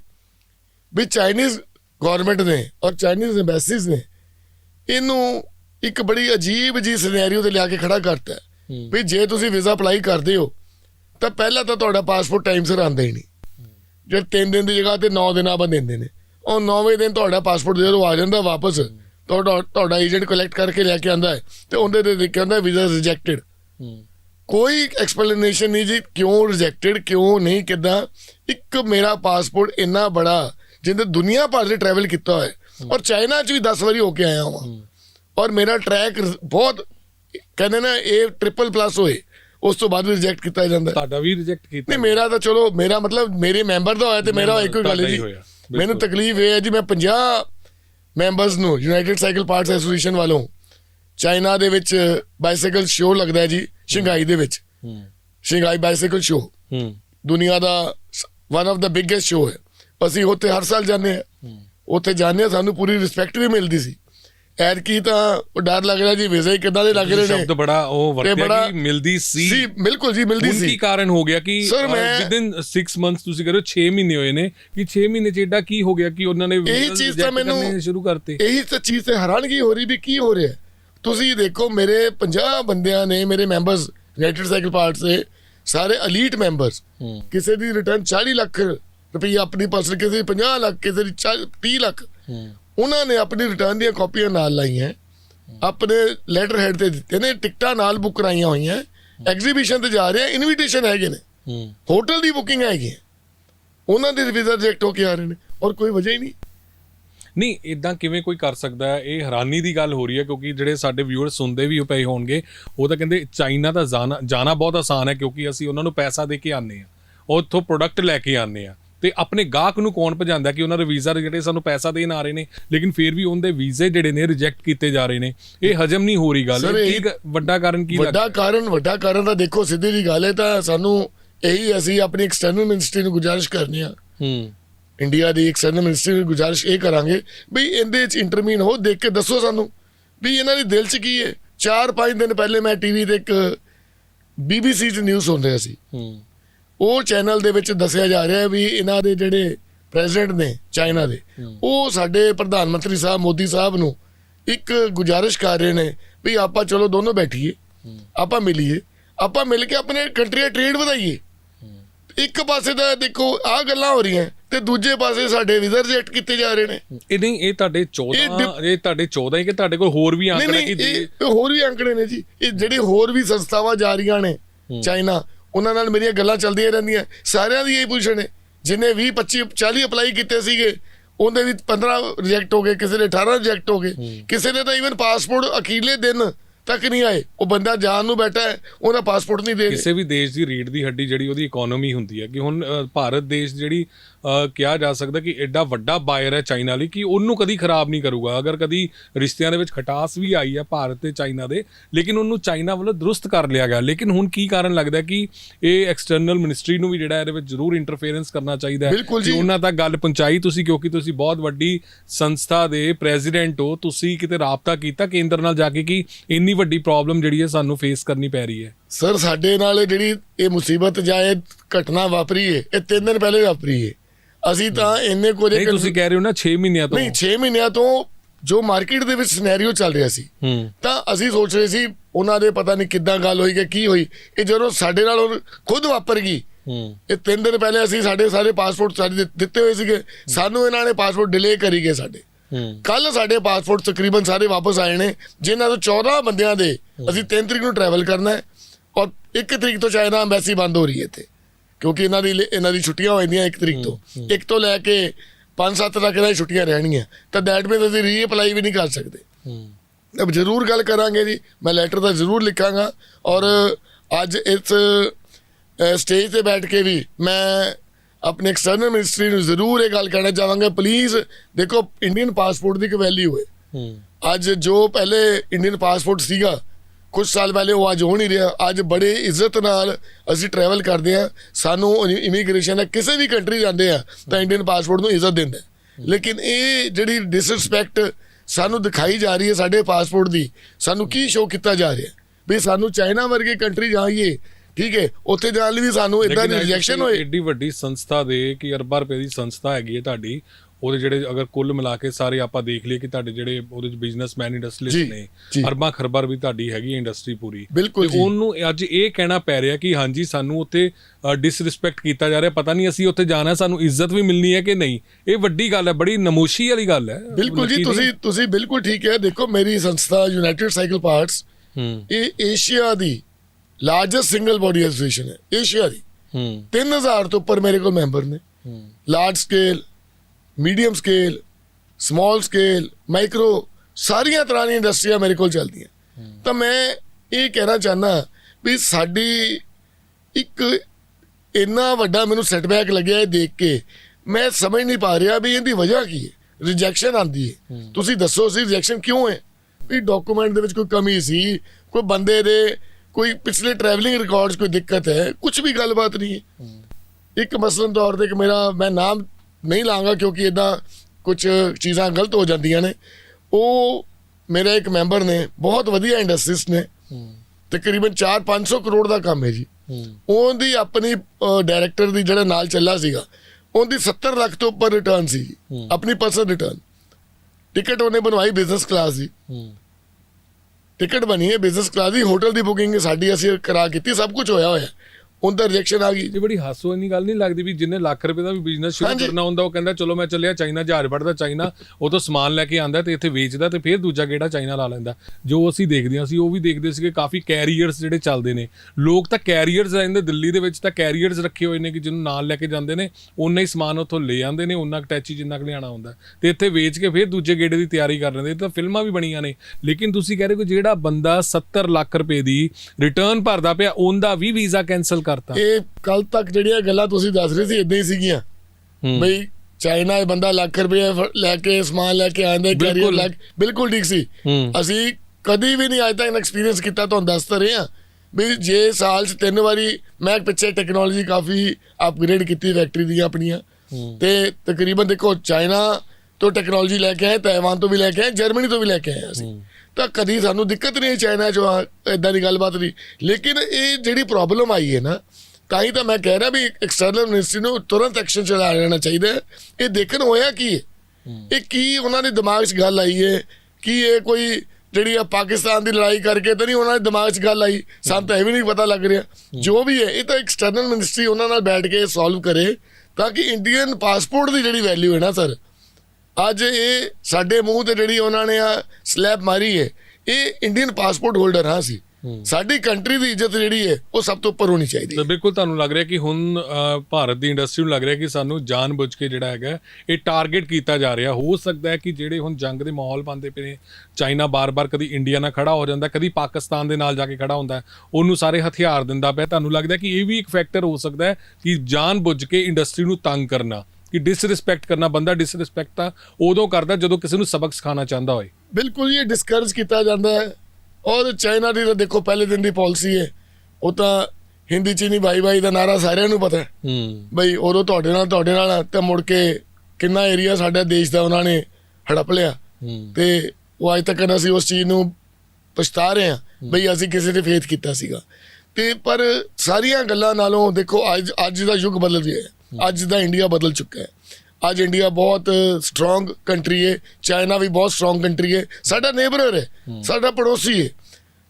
ਵੀ ਚਾਈਨੀਜ਼ ਗਵਰਨਮੈਂਟ ਨੇ ਔਰ ਚਾਈਨੀਜ਼ ਐਮਬੈਸੀਜ਼ ਨੇ ਇਹਨੂੰ ਇੱਕ ਬੜੀ ਅਜੀਬ ਜੀ ਸਿਨੈਰੀਓ ਤੇ ਲਿਆ ਕੇ ਖੜਾ ਕਰਤਾ ਵੀ ਜੇ ਤੁਸੀਂ ਵੀਜ਼ਾ ਅਪਲਾਈ ਕਰਦੇ ਹੋ ਤਾਂ ਪਹਿਲਾਂ ਤਾਂ ਤੁਹਾਡਾ ਪਾਸਪੋਰਟ ਟਾਈਮ ਸਿਰ ਆਉਂਦਾ ਹੀ ਨਹੀਂ। ਜੇ 3 ਦਿਨ ਦੀ ਜਗ੍ਹਾ ਤੇ 9 ਦਿਨਾਂ ਬਾਅਦ ਦਿੰਦੇ ਨੇ ਉਹ 9ਵੇਂ ਦਿਨ ਤੁਹਾਡਾ ਪਾਸਪੋਰਟ ਜਦੋਂ ਆ ਜਾਂਦਾ ਵਾਪਸ ਤੁਹਾਡਾ ਤੁਹਾਡਾ ਏਜੰਟ ਕਲੈਕਟ ਕਰਕੇ ਲੈ ਕੇ ਆਂਦਾ ਹੈ ਤੇ ਉਹਦੇ ਤੇ ਲਿਖਿਆ ਹੁੰਦਾ ਵੀਜ਼ਾ ਰਿਜੈਕਟਡ ਕੋਈ ਐਕਸਪਲੇਨੇਸ਼ਨ ਨਹੀਂ ਜੀ ਕਿਉਂ ਰਿਜੈਕਟਡ ਕਿਉਂ ਨਹੀਂ ਕਿਦਾਂ? ਇੱਕ ਮੇਰਾ ਪਾਸਪੋਰਟ ਇੰਨਾ ਬੜਾ ਜਿਹਦੇ ਦੁਨੀਆ ਭਰ ਦੇ ਟਰੈਵਲ ਕੀਤਾ ਹੋਇਆ ਔਰ ਚਾਈਨਾ 'ਚ ਵੀ 10 ਵਾਰੀ ਹੋ ਕੇ ਆਇਆ ਹਾਂ। ਔਰ ਮੇਰਾ ਟਰੈਕ ਬਹੁਤ ਕਹਿੰਦੇ ਨਾ ਇਹ ਟ੍ਰਿਪਲ ਪਲੱਸ ਹੋਏ। ਉਸ ਤੋਂ ਬਾਅਦ ਵੀ ਰਿਜੈਕਟ ਕੀਤਾ ਜਾਂਦਾ।
ਤੁਹਾਡਾ ਵੀ ਰਿਜੈਕਟ ਕੀਤਾ
ਨਹੀਂ ਮੇਰਾ ਤਾਂ ਚਲੋ ਮੇਰਾ ਮਤਲਬ ਮੇਰੇ ਮੈਂਬਰ ਦਾ ਹੋਇਆ ਤੇ ਮੇਰਾ ਇੱਕੋ ਹੀ ਗੱਲ ਹੈ ਜੀ। ਮੈਨੂੰ ਤਕਲੀਫ ਇਹ ਹੈ ਜੀ ਮੈਂ 50 ਮੈਂਬਰਸ ਨੂੰ ਯੂਨਾਈਟਿਡ ਸਾਈਕਲ ਪਾਰਟਸ ਐਸੋਸੀਏਸ਼ਨ ਵੱਲੋਂ ਚਾਈਨਾ ਦੇ ਵਿੱਚ ਬਾਈਸਾਈਕਲ ਸ਼ੋਅ ਲੱਗਦਾ ਹੈ ਜੀ ਸ਼ੰਘਾਈ ਦੇ ਵਿੱਚ।
ਹੂੰ।
ਸ਼ੰਘਾਈ ਬਾਈਸਾਈਕਲ ਸ਼ੋਅ
ਹੂੰ।
ਦੁਨੀਆ ਦਾ one of the biggest show ਹੈ। ਅਸੀਂ ਉੱਥੇ ਹਰ ਸਾਲ ਜਾਂਦੇ ਹੂੰ। ਉੱਥੇ ਜਾਂਦੇ ਹਾਂ ਸਾਨੂੰ ਪੂਰੀ ਰਿਸਪੈਕਟ ਵੀ ਮਿਲਦੀ ਸੀ। ਐਰ ਕੀ ਤਾਂ ਡਰ ਲੱਗ ਰਿਹਾ ਜੀ ਵੀਜ਼ਾ ਕਿੱਦਾਂ ਦੇ ਲੱਗ ਰਹੇ
ਸ਼ਬਦ
ਨੇ
ਬੜਾ ਉਹ ਵਰਤਿਆ ਕਿ ਮਿਲਦੀ ਸੀ।
ਸੀ ਬਿਲਕੁਲ ਜੀ ਮਿਲਦੀ
ਹੁਣ ਕੀ
ਸੀ
ਕਾਰਨ ਹੋ ਗਿਆ ਕਿ ਵਿਦਿਨ 6 ਮੰਥਸ ਤੁਸੀਂ ਕਰੋ 6 ਮਹੀਨੇ ਹੋਏ ਨੇ। ਕਿ 6 ਮਹੀਨੇ ਚ ਏਡਾ ਕੀ ਹੋ ਗਿਆ ਕਿ ਉਹਨਾਂ ਨੇ
ਇਹੀ ਚੀਜ਼ ਤਾਂ ਮੈਨੂੰ-
ਸ਼ੁਰੂ ਕਰਤੇ?
ਇਹੀ ਤਾਂ ਚੀਜ਼ ਤੇ ਹੈਰਾਨਗੀ ਹੋ ਰਹੀ ਵੀ ਕੀ ਹੋ ਰਿਹਾ। ਤੁਸੀਂ ਦੇਖੋ ਮੇਰੇ 50 ਬੰਦਿਆਂ ਨੇ ਮੇਰੇ ਮੈਂਬਰਸ ਯੂਨਾਈਟਿਡ ਸਾਈਕਲ ਪਾਰਟਸ ਦੇ ਸਾਰੇ ਅਲੀਟ ਮੈਂਬਰਸ ਕਿਸੇ ਦੀ ਰਿਟਰਨ 40 ਲੱਖ ਰੁਪਈਆ ਆਪਣੀ ਪਰਸਨ ਕਿਸੇ ਦੀ 50 ਲੱਖ ਕਿਸੇ ਦੀ 30 ਲੱਖ। ਉਹਨਾਂ ਨੇ ਆਪਣੀ ਰਿਟਰਨ ਦੀਆਂ ਕਾਪੀਆਂ ਨਾਲ ਲਾਈਆਂ। ਆਪਣੇ ਲੈਟਰ ਹੈਡ ਤੇ ਦਿੱਤੇ ਨੇ ਟਿਕਟਾਂ ਨਾਲ ਬੁੱਕ ਕਰਾਈਆਂ ਹੋਈਆਂ। ਐਗਜ਼ੀਬਿਸ਼ਨ ਤੇ ਜਾ ਰਹੇ ਆ ਇਨਵੀਟੇਸ਼ਨ ਹੈਗੇ ਨੇ। ਹੋਟਲ ਦੀ ਬੁਕਿੰਗ ਹੈਗੀ ਹੈ ਉਹਨਾਂ ਦੇ ਵੀਜ਼ਾ ਰਿਜੈਕਟ ਹੋ ਕੇ ਆ ਰਹੇ ਨੇ ਔਰ ਕੋਈ ਵਜ੍ਹਾ ਹੀ ਨਹੀਂ।
ਨਹੀਂ ਇਦਾਂ ਕਿਵੇਂ ਕੋਈ ਕਰ ਸਕਦਾ ਹੈ? ਇਹ ਹੈਰਾਨੀ ਦੀ ਗੱਲ ਹੋ ਰਹੀ ਹੈ ਕਿਉਂਕਿ ਜਿਹੜੇ ਸਾਡੇ ਵਿਊਅਰ ਸੁਣਦੇ ਵੀ ਪਏ ਹੋਣਗੇ ਉਹ ਤਾਂ ਕਹਿੰਦੇ ਚਾਈਨਾ ਦਾ ਜਾਣਾ ਜਾਣਾ ਬਹੁਤ ਆਸਾਨ ਹੈ ਕਿਉਂਕਿ ਅਸੀਂ ਉਹਨਾਂ ਨੂੰ ਪੈਸਾ ਦੇ ਕੇ ਆਨੇ ਆ ਉੱਥੋਂ ਪ੍ਰੋਡਕਟ ਲੈ ਕੇ ਆਨੇ ਆ ਤੇ ਆਪਣੇ ਗਾਹਕ ਨੂੰ ਕੌਣ ਭਜਾਉਂਦਾ ਕਿ ਉਹਨਾਂ ਦੇ ਵੀਜ਼ਾ ਜਿਹੜੇ ਸਾਨੂੰ ਪੈਸਾ ਦੇਣ ਆ ਰਹੇ ਨੇ ਲੇਕਿਨ ਫਿਰ ਵੀ ਉਹਦੇ ਵੀਜ਼ੇ ਜਿਹੜੇ ਨੇ ਰਿਜੈਕਟ ਕੀਤੇ ਜਾ ਰਹੇ ਨੇ। ਇਹ ਹਜਮ ਨਹੀਂ ਹੋ ਰਹੀ ਗੱਲ। ਕੀ ਵੱਡਾ ਕਾਰਨ ਕੀ ਲੱਗਦਾ?
ਵੱਡਾ ਕਾਰਨ ਵੱਡਾ ਕਾਰਨ ਤਾਂ ਦੇਖੋ ਸਿੱਧੀ ਜੀ ਗੱਲ ਹੈ ਤਾਂ ਸਾਨੂੰ ਇਹੀ ਅਸੀਂ ਆਪਣੀ ਐਕਸਟਰਨਲ ਮਿਨਿਸਟਰੀ ਨੂੰ ਗੁਜ਼ਾਰਿਸ਼ ਕਰਨੀ ਆ।
ਹੂੰ।
ਇੰਡੀਆ ਦੀ ਐਕਸਟਰਨਲ ਮਿਨਿਸਟਰੀ ਨੂੰ ਗੁਜ਼ਾਰਿਸ਼ ਇਹ ਕਰਾਂਗੇ ਵੀ ਇਹਦੇ ਵਿੱਚ ਇੰਟਰਮੀਨ ਹੋ ਦੇਖ ਕੇ ਦੱਸੋ ਸਾਨੂੰ ਵੀ ਇਹਨਾਂ ਦੇ ਦਿਲ 'ਚ ਕੀ ਹੈ। 4-5 ਦਿਨ ਪਹਿਲੇ ਮੈਂ ਟੀਵੀ ਤੇ ਇੱਕ BBC 'ਚ ਨਿਊਜ਼ ਸੁਣ ਰਿਹਾ ਸੀ।
ਹੂੰ।
ਉਹ ਚੈਨਲ ਦੇ ਵਿੱਚ ਦੱਸਿਆ ਜਾ ਰਿਹਾ ਹੈ ਵੀ ਇਹਨਾਂ ਦੇ ਜਿਹੜੇ ਪ੍ਰੈਜ਼ੀਡੈਂਟ ਨੇ ਚਾਈਨਾ ਦੇ ਉਹ ਸਾਡੇ ਪ੍ਰਧਾਨ ਮੰਤਰੀ ਸਾਹਿਬ ਮੋਦੀ ਸਾਹਿਬ ਨੂੰ ਇੱਕ ਗੁਜ਼ਾਰਿਸ਼ ਕਰ ਰਹੇ ਨੇ ਵੀ ਆਪਾਂ ਚਲੋ ਦੋਨੋਂ ਬੈਠੀਏ ਆਪਾਂ ਮਿਲੀਏ ਆਪਾਂ ਮਿਲ ਕੇ ਆਪਣੇ ਕੰਟਰੀ ਦਾ ਟ੍ਰੇਡ ਵਧਾਈਏ। ਇੱਕ ਪਾਸੇ ਤਾਂ ਦੇਖੋ ਆਹ ਗੱਲਾਂ ਹੋ ਰਹੀਆਂ ਤੇ ਦੂਜੇ ਪਾਸੇ ਸਾਡੇ ਵੀਜ਼ਾ ਰਿਜੈਕਟ ਕੀਤੇ ਜਾ ਰਹੇ ਨੇ।
ਇਹ ਨਹੀਂ ਇਹ ਤੁਹਾਡੇ 14
ਇਹ
ਤੁਹਾਡੇ 14 ਹੀ ਕਿ ਤੁਹਾਡੇ ਕੋਲ ਹੋਰ ਵੀ
ਨਹੀਂ
ਕਿ
ਹੋਰ ਵੀ ਅੰਕੜੇ ਨੇ ਜੀ। ਇਹ ਜਿਹੜੀ ਹੋਰ ਵੀ ਸੰਸਥਾਵਾਂ ਜਾ ਰਹੀਆਂ ਨੇ ਚਾਈਨਾ ਉਹਨਾਂ ਨਾਲ ਮੇਰੀਆਂ ਗੱਲਾਂ ਚੱਲਦੀਆਂ ਰਹਿੰਦੀਆਂ। ਸਾਰਿਆਂ ਦੀ ਇਹ ਪੋਜੀਸ਼ਨ ਹੈ। ਜਿਨੇ 20 25 40 ਅਪਲਾਈ ਕੀਤੇ ਸੀਗੇ ਉਹਦੇ ਵਿੱਚ 15 ਰਿਜੈਕਟ ਹੋ ਗਏ ਕਿਸੇ ਦੇ 18 ਰਿਜੈਕਟ ਹੋ ਗਏ। ਕਿਸੇ ਦੇ ਤਾਂ ਇਵਨ ਪਾਸਪੋਰਟ ਅਖੀਰਲੇ ਦਿਨ ਤੱਕ ਨਹੀਂ ਆਏ। ਉਹ ਬੰਦਾ ਜਾਣ ਨੂੰ ਬੈਠਾ ਹੈ ਉਹਦਾ ਪਾਸਪੋਰਟ ਨਹੀਂ ਦੇ
ਕਿਸੇ ਵੀ ਦੇਸ਼ ਦੀ ਰੀੜ ਦੀ ਹੱਡੀ ਜਿਹੜੀ ਉਹਦੀ ਇਕਨੋਮੀ ਹੁੰਦੀ ਹੈ ਕਿ ਹੁਣ ਭਾਰਤ ਦੇਸ਼ ਜਿਹੜੀ ਕਿਹਾ ਜਾ ਸਕਦਾ ਕਿ ਐਡਾ ਵੱਡਾ ਬਾਇਰ ਹੈ ਚਾਈਨਾ ਲਈ ਕਿ ਉਹਨੂੰ ਕਦੀ ਖਰਾਬ ਨਹੀਂ ਕਰੂਗਾ। ਅਗਰ ਕਦੀ ਰਿਸ਼ਤਿਆਂ ਦੇ ਵਿੱਚ ਖਟਾਸ ਵੀ ਆਈ ਹੈ ਭਾਰਤ ਤੇ ਚਾਈਨਾ ਦੇ ਲੇਕਿਨ ਉਹਨੂੰ ਚਾਈਨਾ ਵੱਲੋਂ ਦਰੁਸਤ ਕਰ ਲਿਆ ਗਿਆ। ਲੇਕਿਨ ਹੁਣ ਕੀ ਕਾਰਨ ਲੱਗਦਾ ਕਿ ਇਹ ਐਕਸਟਰਨਲ ਮਿਨਿਸਟਰੀ ਨੂੰ ਵੀ ਜਿਹੜਾ ਇਹਦੇ ਵਿੱਚ ਜ਼ਰੂਰ ਇੰਟਰਫੇਰੈਂਸ ਕਰਨਾ ਚਾਹੀਦਾ ਹੈ? ਕਿ। ਉਹਨਾਂ ਤੱਕ ਗੱਲ ਪਹੁੰਚਾਈ ਤੁਸੀਂ ਕਿਉਂਕਿ ਤੁਸੀਂ ਬਹੁਤ ਵੱਡੀ ਸੰਸਥਾ ਦੇ ਪ੍ਰੈਜ਼ੀਡੈਂਟ ਹੋ ਤੁਸੀਂ ਕਿਤੇ ਰਾਬਤਾ ਕੀਤਾ ਕੇਂਦਰ ਨਾਲ ਜਾ ਕੇ ਕਿ ਇੰਨੀ ਵੱਡੀ ਪ੍ਰੋਬਲਮ ਜਿਹੜੀ ਹੈ ਸਾਨੂੰ ਫੇਸ ਕਰਨੀ ਪੈ ਰਹੀ ਹੈ?
ਸਰ ਸਾਡੇ ਨਾਲ ਜਿਹੜੀ ਇਹ ਮੁਸੀਬਤ ਜਾਂ ਇਹ ਘਟਨਾ ਵਾਪਰੀ ਹੈ ਇਹ 3 ਦਿਨ ਪਹਿਲੇ ਵਾਪਰੀ ਹੈ। ਅਸੀਂ ਤਾਂ ਇੰਨੇ ਕੁ
ਨਹੀਂ ਤੁਸੀਂ ਕਹਿ ਰਹੇ ਹੋ ਨਾ 6 ਮਹੀਨਿਆਂ ਤੋਂ।
ਨਹੀਂ 6 ਮਹੀਨਿਆਂ ਤੋਂ ਜੋ ਮਾਰਕੀਟ ਦੇ ਵਿੱਚ ਸਿਨੈਰੀਓ ਚੱਲ ਰਿਹਾ ਸੀ ਤਾਂ ਅਸੀਂ ਸੋਚ ਰਹੇ ਸੀ ਉਹਨਾਂ ਦੇ ਪਤਾ ਨਹੀਂ ਕਿੱਦਾਂ ਗੱਲ ਹੋਈ ਕਿ ਕੀ ਹੋਈ ਇਹ ਜਦੋਂ ਸਾਡੇ ਨਾਲ ਖੁਦ ਵਾਪਰ ਗਈ ਇਹ ਤਿੰਨ ਦਿਨ ਪਹਿਲੇ ਅਸੀਂ ਸਾਡੇ ਸਾਰੇ ਪਾਸਪੋਰਟ ਸਾਡੇ ਦਿੱਤੇ ਹੋਏ ਸੀਗੇ ਸਾਨੂੰ ਇਹਨਾਂ ਨੇ ਪਾਸਪੋਰਟ ਡਿਲੇ ਕਰੀ ਗਏ ਸਾਡੇ। ਕੱਲ ਸਾਡੇ ਪਾਸਪੋਰਟ ਤਕਰੀਬਨ ਸਾਰੇ ਵਾਪਸ ਆਏ ਨੇ ਜਿਨ੍ਹਾਂ ਤੋਂ 14 ਬੰਦਿਆਂ ਦੇ ਅਸੀਂ 3 ਤਰੀਕ ਨੂੰ ਟਰੈਵਲ ਕਰਨਾ ਹੈ ਔਰ 1 ਤਰੀਕ ਤੋਂ ਚਾਈਨਾ ਐਮਬੈਸੀ ਬੰਦ ਹੋ ਰਹੀ ਹੈ ਇੱਥੇ। ਕਿਉਂਕਿ ਇਹਨਾਂ ਦੀ ਇਹਨਾਂ ਦੀ ਛੁੱਟੀਆਂ ਹੋ ਜਾਂਦੀਆਂ 1 ਤਰੀਕ ਤੋਂ। 1 ਤੋਂ ਲੈ ਕੇ 5-7 ਤੱਕ ਇਹਨਾਂ ਦੀ ਛੁੱਟੀਆਂ ਰਹਿਣਗੀਆਂ। ਤਾਂ ਦੈਟ ਮੀਨਸ ਅਸੀਂ ਰੀਅਪਲਾਈ ਵੀ ਨਹੀਂ ਕਰ ਸਕਦੇ। ਅਬ ਜ਼ਰੂਰ ਗੱਲ ਕਰਾਂਗੇ ਜੀ। ਮੈਂ ਲੈਟਰ ਤਾਂ ਜ਼ਰੂਰ ਲਿਖਾਂਗਾ। ਔਰ ਅੱਜ ਇਸ ਸਟੇਜ ਤੇ ਬੈਠ ਕੇ ਵੀ ਮੈਂ ਆਪਣੇ ਐਕਸਟਰਨਲ ਮਿਨਿਸਟਰੀ ਨੂੰ ਜ਼ਰੂਰ ਇਹ ਗੱਲ ਕਹਿਣਾ ਚਾਹਾਂਗਾ ਪਲੀਜ਼ ਦੇਖੋ ਇੰਡੀਅਨ ਪਾਸਪੋਰਟ ਦੀ ਇੱਕ ਵੈਲਿਊ ਹੈ।
ਹੂੰ।
ਅੱਜ ਜੋ ਪਹਿਲੇ ਇੰਡੀਅਨ ਪਾਸਪੋਰਟ ਸੀਗਾ ਕੁਝ ਸਾਲ ਪਹਿਲੇ ਉਹ ਅੱਜ ਹੋ ਨਹੀਂ ਰਿਹਾ। ਅੱਜ ਬੜੇ ਇੱਜ਼ਤ ਨਾਲ ਅਸੀਂ ਟਰੈਵਲ ਕਰਦੇ ਆ ਸਾਨੂੰ ਇਮੀਗ੍ਰੇਸ਼ਨ ਦਾ ਕਿਸੇ ਵੀ ਕੰਟਰੀ ਜਾਂਦੇ ਆ ਤਾਂ ਇੰਡੀਅਨ ਪਾਸਪੋਰਟ ਨੂੰ ਇੱਜ਼ਤ ਦਿੰਦੇ ਲੇਕਿਨ ਇਹ ਜਿਹੜੀ ਡਿਸਰਿਸਪੈਕਟ ਸਾਨੂੰ ਦਿਖਾਈ ਜਾ ਰਹੀ ਹੈ ਸਾਡੇ ਪਾਸਪੋਰਟ ਦੀ ਸਾਨੂੰ ਕੀ ਸ਼ੋਅ ਕੀਤਾ ਜਾ ਰਿਹਾ ਵੀ ਸਾਨੂੰ ਚਾਈਨਾ ਵਰਗੇ ਕੰਟਰੀ ਜਾਈਏ ਠੀਕ ਹੈ ਉੱਥੇ ਜਾਣ ਲਈ ਵੀ ਸਾਨੂੰ ਇਦਾਂ ਦੀ ਰਿਜੈਕਸ਼ਨ ਹੋਏ।
ਏਡੀ ਵੱਡੀ ਸੰਸਥਾ ਦੇ ਕਿ ਅਰਬਾਂ ਰੁਪਏ ਦੀ ਸੰਸਥਾ ਹੈਗੀ ਹੈ ਤੁਹਾਡੀ ਉਹਦੇ ਜਿਹੜੇ ਅਗਰ ਕੁੱਲ ਮਿਲਾ ਕੇ ਸਾਰੇ ਆਪਾਂ ਦੇਖ ਲਈਏ ਕਿ ਤੁਹਾਡੇ ਜਿਹੜੇ ਉਹਦੇ ਚ ਬਿਜ਼ਨਸਮੈਨ
ਜੀ,
ਇੰਡਸਟਰੀਅਲਿਸਟ ਨੇ। ਅਰਬਾਂ ਖਰਬਾਂ ਵੀ ਤੁਹਾਡੀ ਹੈਗੀ ਇੰਡਸਟਰੀ ਪੂਰੀ। ਤੇ। ਉਹਨੂੰ ਅੱਜ ਇਹ ਕਹਿਣਾ ਪੈ ਰਿਹਾ ਕਿ ਹਾਂਜੀ ਸਾਨੂੰ ਉੱਥੇ ਡਿਸਰਿਸਪੈਕਟ ਕੀਤਾ ਜਾ ਰਿਹਾ। ਪਤਾ ਨਹੀਂ ਅਸੀਂ ਉੱਥੇ ਜਾਣਾ ਸਾਨੂੰ ਇੱਜ਼ਤ ਵੀ ਮਿਲਣੀ ਹੈ ਕਿ ਨਹੀਂ। ਇਹ ਵੱਡੀ ਗੱਲ ਹੈ ਬੜੀ ਨਮੋਸ਼ੀ ਵਾਲੀ ਗੱਲ ਹੈ।
ਬਿਲਕੁਲ ਜੀ ਤੁਸੀਂ ਤੁਸੀਂ ਬਿਲਕੁਲ ਠੀਕ ਹੈ ਦੇਖੋ ਮੇਰੀ ਸੰਸਥਾ ਯੂਨਾਈਟਿਡ ਸਾਈਕਲ ਪਾਰਟਸ ਇਹ ਏਸ਼ੀਆ ਦੀ ਲਾਰਜੈਸਟ ਸਿੰਗਲ ਬੋਡੀ ਐਸੋਸੀਏਸ਼ਨ ਹੈ। ਏਸ਼ੀਆ ਦੀ।
ਹੂੰ।
3000 ਤੋਂ ਉੱਪਰ ਮੇਰੇ ਕੋਲ ਮੈਂਬਰ ਨੇ। Large scale medium scale small scale micro ਸਾਰੀਆਂ ਤਰ੍ਹਾਂ ਦੀਆਂ ਇੰਡਸਟਰੀਆਂ ਮੇਰੇ ਕੋਲ ਚੱਲਦੀਆਂ। ਤਾਂ ਮੈਂ ਇਹ ਕਹਿਣਾ ਚਾਹਨਾ ਵੀ ਸਾਡੀ ਇੱਕ ਇੰਨਾ ਵੱਡਾ ਮੈਨੂੰ ਸੈਟਬੈਕ ਲੱਗਿਆ ਇਹ ਦੇਖ ਕੇ। ਮੈਂ ਸਮਝ ਨਹੀਂ ਪਾ ਰਿਹਾ ਵੀ ਇਹਦੀ ਵਜ੍ਹਾ ਕੀ ਹੈ। ਰਿਜੈਕਸ਼ਨ ਆਂਦੀ ਹੈ। ਤੁਸੀਂ ਦੱਸੋ ਸੀ ਰਿਜੈਕਸ਼ਨ ਕਿਉਂ ਹੈ? ਵੀ ਡਾਕੂਮੈਂਟ ਦੇ ਵਿੱਚ ਕੋਈ ਕਮੀ ਸੀ ਕੋਈ ਬੰਦੇ ਦੇ ਕੋਈ ਪਿਛਲੇ ਟਰੈਵਲਿੰਗ ਰਿਕਾਰਡਸ ਕੋਈ ਦਿੱਕਤ ਹੈ ਕੁਝ ਵੀ ਗੱਲਬਾਤ ਨਹੀਂ ਹੈ। ਇੱਕ ਮਸਲਨ ਤੌਰ ਤੇ ਕਿ ਮੇਰਾ ਮੈਂ ਨਾਮ ਨਹੀਂ ਲਾਂਗਾ ਕਿਉਂਕਿ ਇਦਾਂ ਕੁਝ ਚੀਜ਼ਾਂ ਗਲਤ ਹੋ ਜਾਂਦੀਆਂ ਨੇ। ਉਹ ਮੇਰਾ ਇੱਕ ਮੈਂਬਰ ਨੇ ਬਹੁਤ ਵਧੀਆ ਇੰਡਸਟਰੀਸਟ ਨੇ। ਤਕਰੀਬਨ 4-500 ਕਰੋੜ ਦਾ ਕੰਮ ਹੈ ਜੀ। ਉਹਦੀ ਆਪਣੀ ਡਾਇਰੈਕਟਰ ਦੀ ਜਿਹੜਾ ਨਾਲ ਚੱਲਾ ਸੀਗਾ ਉਹਦੀ 70 ਲੱਖ ਤੋਂ ਉੱਪਰ ਰਿਟਰਨ ਸੀ ਆਪਣੀ ਪਰਸਨਲ ਰਿਟਰਨ ਟਿਕਟ ਉਹਨੇ ਬਣਵਾਈ ਬਿਜ਼ਨਸ ਕਲਾਸ ਦੀ। ਟਿਕਟ ਬਣੀ ਹੈ ਬਿਜ਼ਨਸ ਕਲਾਸ ਦੀ। ਹੋਟਲ ਦੀ ਬੁਕਿੰਗ ਸਾਡੀ ਅਸੀਂ ਕਰਾ ਕੀਤੀ ਸਭ ਕੁਝ ਹੋਇਆ ਹੋਇਆ। ਉਹਦਾ ਰਿਜੈਕਸ਼ਨ ਆ ਗਈ।
ਇਹ ਬੜੀ ਹਾਸੋ ਇੰਨੀ ਗੱਲ ਨਹੀਂ ਲੱਗਦੀ ਵੀ ਜਿੰਨੇ ਲੱਖ ਰੁਪਏ ਦਾ ਵੀ ਬਿਜ਼ਨਸ ਸ਼ੁਰੂ। ਕਰਨਾ ਹੁੰਦਾ ਉਹ ਕਹਿੰਦਾ ਚਲੋ ਮੈਂ ਚੱਲਿਆ ਚਾਈਨਾ ਜਹਾਜ਼ ਵੜਦਾ ਚਾਈਨਾ ਉਹ ਤੋਂ ਸਮਾਨ ਲੈ ਕੇ ਆਂਦਾ ਤੇ ਇੱਥੇ ਵੇਚਦਾ ਤੇ ਫਿਰ ਦੂਜਾ ਗੇੜਾ ਚਾਈਨਾ ਲਾ ਲੈਂਦਾ। ਜੋ ਅਸੀਂ ਦੇਖਦੇ ਹਾਂ ਅਸੀਂ ਉਹ ਵੀ ਦੇਖਦੇ ਸੀਗੇ ਕਾਫੀ ਕੈਰੀਅਰਸ ਜਿਹੜੇ ਚੱਲਦੇ ਨੇ। ਲੋਕ ਤਾਂ ਕੈਰੀਅਰਸ ਰਹਿੰਦੇ ਦਿੱਲੀ ਦੇ ਵਿੱਚ ਤਾਂ ਕੈਰੀਅਰਸ ਰੱਖੇ ਹੋਏ ਨੇ ਕਿ ਜਿਹਨੂੰ ਨਾਲ ਲੈ ਕੇ ਜਾਂਦੇ ਨੇ ਉਨਾ ਹੀ ਸਮਾਨ ਉੱਥੋਂ ਲੈ ਆਉਂਦੇ ਨੇ ਉਨਾ ਕੁ ਟੈਚੀ ਜਿੰਨਾ ਕੁ ਲਿਆਣਾ ਹੁੰਦਾ। ਤੇ ਇੱਥੇ ਵੇਚ ਕੇ ਫਿਰ ਦੂਜੇ ਗੇੜੇ ਦੀ ਤਿਆਰੀ ਕਰ ਲੈਂਦੇ ਤਾਂ ਫਿਲਮਾਂ ਵੀ ਬਣੀਆਂ ਨੇ। ਲੇਕਿਨ ਤੁਸੀਂ ਕਹਿ ਰਹੇ ਹੋ ਜਿਹੜਾ ਬੰਦਾ 70 ਲੱਖ ਰੁਪਏ ਦੀ ਰਿਟਰਨ ਭਰਦਾ ਪਿਆ ਉਹਦਾ ਵੀ ਵੀਜ਼ਾ ਕੈਨਸਲ ਕਰਤਾ
ਇਹ ਕੱਲ ਤੱਕ ਜਿਹੜੀਆਂ ਗੱਲਾਂ ਤੁਸੀਂ ਦੱਸ ਰਹੇ ਸੀ ਇਦਾਂ ਹੀ ਸੀਗੀਆਂ। ਬਈ ਚਾਈਨਾ ਇਹ ਬੰਦਾ ਲੱਖ ਰੁਪਏ ਲੈ ਕੇ ਸਮਾਨ ਲੈ ਕੇ ਆਂਦਾ ਕੈਰੀਅਰ। ਲੱਗ ਬਿਲਕੁਲ ਠੀਕ ਸੀ। ਅਸੀਂ ਕਦੀ ਵੀ ਨਹੀਂ ਅੱਜ ਤੱਕ ਐਕਸਪੀਰੀਅੰਸ ਕੀਤਾ ਤੁਹਾਨੂੰ ਦੱਸ ਤਾਂ ਰਹੇ ਹਾਂ ਵੀ ਜੇ ਸਾਲ 'ਚ ਤਿੰਨ ਵਾਰੀ ਮੈਂ ਪਿੱਛੇ ਟੈਕਨੋਲੋਜੀ ਕਾਫੀ ਅਪਗ੍ਰੇਡ ਕੀਤੀ ਫੈਕਟਰੀ ਦੀਆਂ ਆਪਣੀਆਂ ਤੇ ਤਕਰੀਬਨ ਦੇਖੋ ਚਾਈਨਾ ਤੋਂ ਟੈਕਨੋਲੋਜੀ ਲੈ ਕੇ ਆਏ ਤਾਇਵਾਨ ਤੋਂ ਵੀ ਲੈ ਕੇ ਆਏ ਜਰਮਨੀ ਤੋਂ ਵੀ ਲੈ ਕੇ ਆਏ ਅਸੀਂ। ਤਾਂ ਕਦੀ ਸਾਨੂੰ ਦਿੱਕਤ ਨਹੀਂ ਚਾਈਨਾ 'ਚ ਇਦਾਂ ਦੀ ਗੱਲਬਾਤ ਨਹੀਂ। ਲੇਕਿਨ ਇਹ ਜਿਹੜੀ ਪ੍ਰੋਬਲਮ ਆਈ ਹੈ ਨਾ ਤਾਂ ਹੀ ਤਾਂ ਮੈਂ ਕਹਿ ਰਿਹਾ ਵੀ ਐਕਸਟਰਨਲ ਮਿਨਿਸਟਰੀ ਨੂੰ ਤੁਰੰਤ ਐਕਸ਼ਨ ਚਲਾ ਲੈਣਾ ਚਾਹੀਦਾ ਇਹ ਦੇਖਣ ਹੋਇਆ ਕੀ ਹੈ? ਇਹ ਕੀ ਉਹਨਾਂ ਦੇ ਦਿਮਾਗ 'ਚ ਗੱਲ ਆਈ ਹੈ? ਕੀ ਇਹ ਕੋਈ ਜਿਹੜੀ ਆ ਪਾਕਿਸਤਾਨ ਦੀ ਲੜਾਈ ਕਰਕੇ ਤਾਂ ਨਹੀਂ ਉਹਨਾਂ ਦੇ ਦਿਮਾਗ 'ਚ ਗੱਲ ਆਈ? ਸਾਨੂੰ ਤਾਂ ਇਹ ਵੀ ਨਹੀਂ ਪਤਾ ਲੱਗ ਰਿਹਾ। ਜੋ ਵੀ ਹੈ ਇਹ ਤਾਂ ਐਕਸਟਰਨਲ ਮਿਨਿਸਟਰੀ ਉਹਨਾਂ ਨਾਲ ਬੈਠ ਕੇ ਸੋਲਵ ਕਰੇ ਤਾਂ ਕਿ ਇੰਡੀਅਨ ਪਾਸਪੋਰਟ ਦੀ ਜਿਹੜੀ ਵੈਲਿਊ ਹੈ ਨਾ ਸਰ ਅੱਜ ਇਹ ਸਾਡੇ ਮੂੰਹ ਤੇ ਜਿਹੜੀ ਉਹਨਾਂ ਨੇ ਆ ਸਲੈਬ ਮਾਰੀ ਹੈ ਇਹ ਇੰਡੀਅਨ ਪਾਸਪੋਰਟ ਹੋਲਡਰ ਹਾਂ ਸੀ ਸਾਡੀ ਕੰਟਰੀ ਦੀ ਇੱਜ਼ਤ ਜਿਹੜੀ ਹੈ ਉਹ ਸਭ ਤੋਂ ਉੱਪਰ ਹੋਣੀ ਚਾਹੀਦੀ ਹੈ
ਬਿਲਕੁਲ ਤੁਹਾਨੂੰ ਲੱਗ ਰਿਹਾ ਕਿ ਹੁਣ ਭਾਰਤ ਦੀ ਇੰਡਸਟਰੀ ਨੂੰ ਲੱਗ ਰਿਹਾ ਕਿ ਸਾਨੂੰ ਜਾਣਬੁੱਝ ਕੇ ਜਿਹੜਾ ਹੈਗਾ ਇਹ ਟਾਰਗੇਟ ਕੀਤਾ ਜਾ ਰਿਹਾ। ਹੋ ਸਕਦਾ ਹੈ ਕਿ ਜਿਹੜੇ ਹੁਣ ਜੰਗ ਦੇ ਮਾਹੌਲ ਬਣਦੇ ਪਏ ਨੇ ਚਾਈਨਾ ਬਾਰ-ਬਾਰ ਕਦੀ ਇੰਡੀਆ ਨਾਲ ਖੜਾ ਹੋ ਜਾਂਦਾ ਕਦੀ ਪਾਕਿਸਤਾਨ ਦੇ ਨਾਲ ਜਾ ਕੇ ਖੜਾ ਹੁੰਦਾ ਉਹਨੂੰ ਸਾਰੇ ਹਥਿਆਰ ਦਿੰਦਾ ਪਿਆ। ਤੁਹਾਨੂੰ ਲੱਗਦਾ ਕਿ ਇਹ ਵੀ ਇੱਕ ਫੈਕਟਰ ਹੋ ਸਕਦਾ ਹੈ ਕਿ ਜਾਣਬੁੱਝ ਕੇ ਇੰਡਸਟਰੀ ਨੂੰ ਤੰਗ ਕਰਨਾ। ਕਿ ਡਿਸਰਿਸਪੈਕਟ ਕਰਨਾ ਬੰਦਾ ਡਿਸਰਿਸਪੈਕਟ ਤਾਂ ਉਦੋਂ ਕਰਦਾ ਜਦੋਂ ਕਿਸੇ ਨੂੰ ਸਬਕ ਸਿਖਾਉਣਾ ਚਾਹੁੰਦਾ ਹੋਏ।
ਬਿਲਕੁਲ ਇਹ ਡਿਸਕਰੇਜ ਕੀਤਾ ਜਾਂਦਾ ਹੈ। ਔਰ ਚਾਈਨਾ ਦੀ ਤਾਂ ਦੇਖੋ ਪਹਿਲੇ ਦਿਨ ਦੀ ਪਾਲਿਸੀ ਹੈ। ਉਹ ਤਾਂ ਹਿੰਦੀ ਚ ਨਹੀਂ ਬਾਈ ਬਾਈ ਦਾ ਨਾਰਾ ਸਾਰਿਆਂ ਨੂੰ ਪਤਾ ਹੈ।
ਹੂੰ।
ਬਈ ਉਦੋਂ ਤੁਹਾਡੇ ਨਾਲ ਤੁਹਾਡੇ ਨਾਲ ਤੇ ਮੁੜ ਕੇ ਕਿੰਨਾ ਏਰੀਆ ਸਾਡੇ ਦੇਸ਼ ਦਾ ਉਹਨਾਂ ਨੇ ਹੜਪ ਲਿਆ। ਤੇ ਉਹ ਅੱਜ ਤੱਕ ਅਸੀਂ ਉਸ ਚੀਜ਼ ਨੂੰ ਪਛਤਾ ਰਹੇ ਹਾਂ। ਬਈ ਅਸੀਂ ਕਿਸੇ ਤੇ ਫੇਥ ਕੀਤਾ ਸੀਗਾ। ਤੇ ਪਰ ਸਾਰੀਆਂ ਗੱਲਾਂ ਨਾਲੋਂ ਦੇਖੋ ਅੱਜ ਅੱਜ ਦਾ ਯੁੱਗ ਬਦਲ ਗਿਆ ਹੈ। ਅੱਜ ਦਾ ਇੰਡੀਆ ਬਦਲ ਚੁੱਕਾ ਹੈ। ਅੱਜ ਇੰਡੀਆ ਬਹੁਤ ਸਟਰੋਂਗ ਕੰਟਰੀ ਹੈ। ਚਾਈਨਾ ਵੀ ਬਹੁਤ ਸਟਰੋਂਗ ਕੰਟਰੀ ਹੈ। ਸਾਡਾ ਨੇਬਰਰ ਹੈ। ਸਾਡਾ ਪੜੋਸੀ ਹੈ।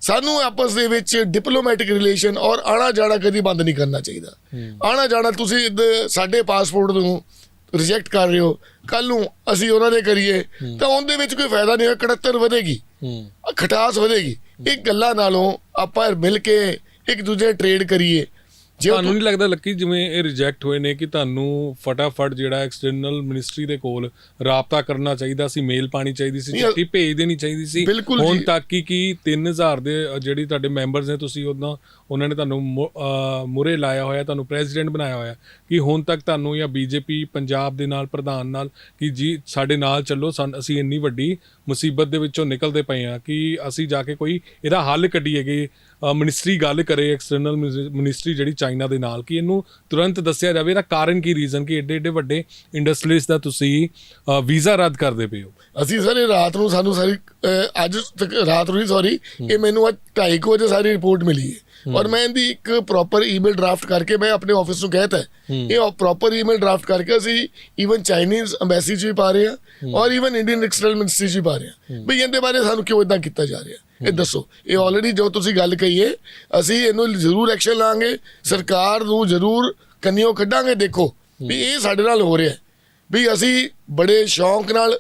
ਸਾਨੂੰ ਆਪਸ ਦੇ ਵਿੱਚ ਡਿਪਲੋਮੈਟਿਕ ਰਿਲੇਸ਼ਨ ਔਰ ਆਣਾ ਜਾਣਾ ਕਦੀ ਬੰਦ ਨਹੀਂ ਕਰਨਾ ਚਾਹੀਦਾ। ਆਣਾ ਜਾਣਾ ਤੁਸੀਂ ਸਾਡੇ ਪਾਸਪੋਰਟ ਨੂੰ ਰਿਜੈਕਟ ਕਰ ਰਹੇ ਹੋ। ਕੱਲ ਨੂੰ ਅਸੀਂ ਉਹਨਾਂ ਦੇ ਕਰੀਏ ਤਾਂ ਉਹਦੇ ਵਿੱਚ ਕੋਈ ਫਾਇਦਾ ਨਹੀਂ ਹੋਇਆ। ਕੜੱਤਰ ਵਧੇਗੀ। ਖਟਾਸ ਵਧੇਗੀ। ਇਹ ਗੱਲਾਂ ਨਾਲੋਂ ਆਪਾਂ ਮਿਲ ਕੇ ਇੱਕ ਦੂਜੇ ਟ੍ਰੇਡ ਕਰੀਏ।
ਤੁਹਾਨੂੰ ਨਹੀਂ ਲੱਗਦਾ ਲੱਕੀ ਜਿਵੇਂ ਇਹ ਰਿਜੈਕਟ ਹੋਏ ਨੇ ਕਿ ਤੁਹਾਨੂੰ ਫਟਾਫਟ ਜਿਹੜਾ ਐਕਸਟਰਨਲ ਮਿਨਿਸਟਰੀ ਦੇ ਕੋਲ ਰਾਬਤਾ ਕਰਨਾ ਚਾਹੀਦਾ ਸੀ ਮੇਲ ਪਾਣੀ ਚਾਹੀਦੀ ਸੀ ਚਿੱਠੀ ਭੇਜ ਦੇਣੀ ਚਾਹੀਦੀ ਸੀ ਹੁਣ। ਤੱਕ ਕਿ ਕੀ 3000 ਦੇ ਜਿਹੜੀ ਤੁਹਾਡੇ ਮੈਂਬਰਸ ਨੇ ਤੁਸੀਂ ਉਹਨਾਂ ਉਹਨਾਂ ਨੇ ਤੁਹਾਨੂੰ ਮੁਰੇ ਲਾਇਆ ਹੋਇਆ ਤੁਹਾਨੂੰ ਪ੍ਰੈਜ਼ੀਡੈਂਟ ਬਣਾਇਆ ਹੋਇਆ ਕਿ ਹੁਣ ਤੱਕ ਤੁਹਾਨੂੰ ਜਾਂ ਬੀਜੇਪੀ ਪੰਜਾਬ ਦੇ ਨਾਲ ਪ੍ਰਧਾਨ ਨਾਲ ਕਿ ਜੀ ਸਾਡੇ ਨਾਲ ਚੱਲੋ ਅਸੀਂ ਇੰਨੀ ਵੱਡੀ ਮੁਸੀਬਤ ਦੇ ਵਿੱਚੋਂ ਨਿਕਲਦੇ ਪਏ ਆ ਕਿ ਅਸੀਂ ਜਾ ਕੇ ਕੋਈ ਇਹਦਾ ਹੱਲ ਕੱਢੀਏਗੇ ਮਿਨਿਸਟਰੀ ਗੱਲ ਕਰੇ ਐਕਸਟਰਨਲ ਮਿਨਿਸਟਰੀ ਜਿਹੜੀ ਚਾਈਨਾ ਦੇ ਨਾਲ ਕਿ ਇਹਨੂੰ ਤੁਰੰਤ ਦੱਸਿਆ ਜਾਵੇ ਇਹਦਾ ਕਾਰਨ ਕੀ ਰੀਜ਼ਨ ਕਿ ਏਡੇ ਏਡੇ ਵੱਡੇ ਇੰਡਸਟਰੀਜ਼ ਦਾ ਤੁਸੀਂ ਵੀਜ਼ਾ ਰੱਦ ਕਰਦੇ ਪਏ ਹੋ।
ਅਸੀਂ ਸਰ ਇਹ ਰਾਤ ਨੂੰ ਸਾਨੂੰ ਸਾਰੀ ਅੱਜ ਰਾਤ ਨੂੰ ਨਹੀਂ ਸੌਰੀ ਇਹ ਮੈਨੂੰ ਅੱਜ 2:30 ਵਜੇ ਸਾਰੀ ਰਿਪੋਰਟ ਮਿਲੀ ਹੈ। ਔਰ ਮੈਂ ਇਹਦੀ ਇੱਕ ਪ੍ਰੋਪਰ ਈਮੇਲ ਡਰਾਫਟ ਕਰਕੇ ਮੈਂ ਆਪਣੇ ਆਫਿਸ ਨੂੰ ਕਹਿਤਾ ਹੈ। ਇਹ ਪ੍ਰੋਪਰ ਈਮੇਲ ਡਰਾਫਟ ਕਰਕੇ ਅਸੀਂ ਈਵਨ ਚਾਈਨੀਜ਼ ਐਮਬੈਸੀ 'ਚ ਵੀ ਪਾ ਰਹੇ ਹਾਂ ਔਰ ਈਵਨ ਇੰਡੀਅਨ ਐਕਸਟਰਨਲ ਮਿਨਿਸਟਰੀ 'ਚ ਵੀ ਪਾ ਰਹੇ ਹਾਂ। ਵੀ ਇਹਦੇ ਬਾਰੇ ਸਾਨੂੰ ਕਿਉਂ ਇਦਾਂ ਕੀਤਾ ਜਾ ਰਿਹਾ? ਇਹ ਦੱਸੋ। ਇਹ ਆਲਰੇਡੀ ਜੋ ਤੁਸੀਂ ਗੱਲ ਕਹੀਏ ਅਸੀਂ ਇਹਨੂੰ ਜ਼ਰੂਰ ਐਕਸ਼ਨ ਲਾਂਗੇ। ਸਰਕਾਰ ਨੂੰ ਜ਼ਰੂਰ ਕੰਨਿਓ ਕੱਢਾਂਗੇ ਦੇਖੋ ਵੀ ਇਹ ਸਾਡੇ ਨਾਲ ਹੋ ਰਿਹਾ ਹੈ। ਵੀ ਅਸੀਂ ਬੜੇ ਸ਼ੌਂਕ ਨਾਲ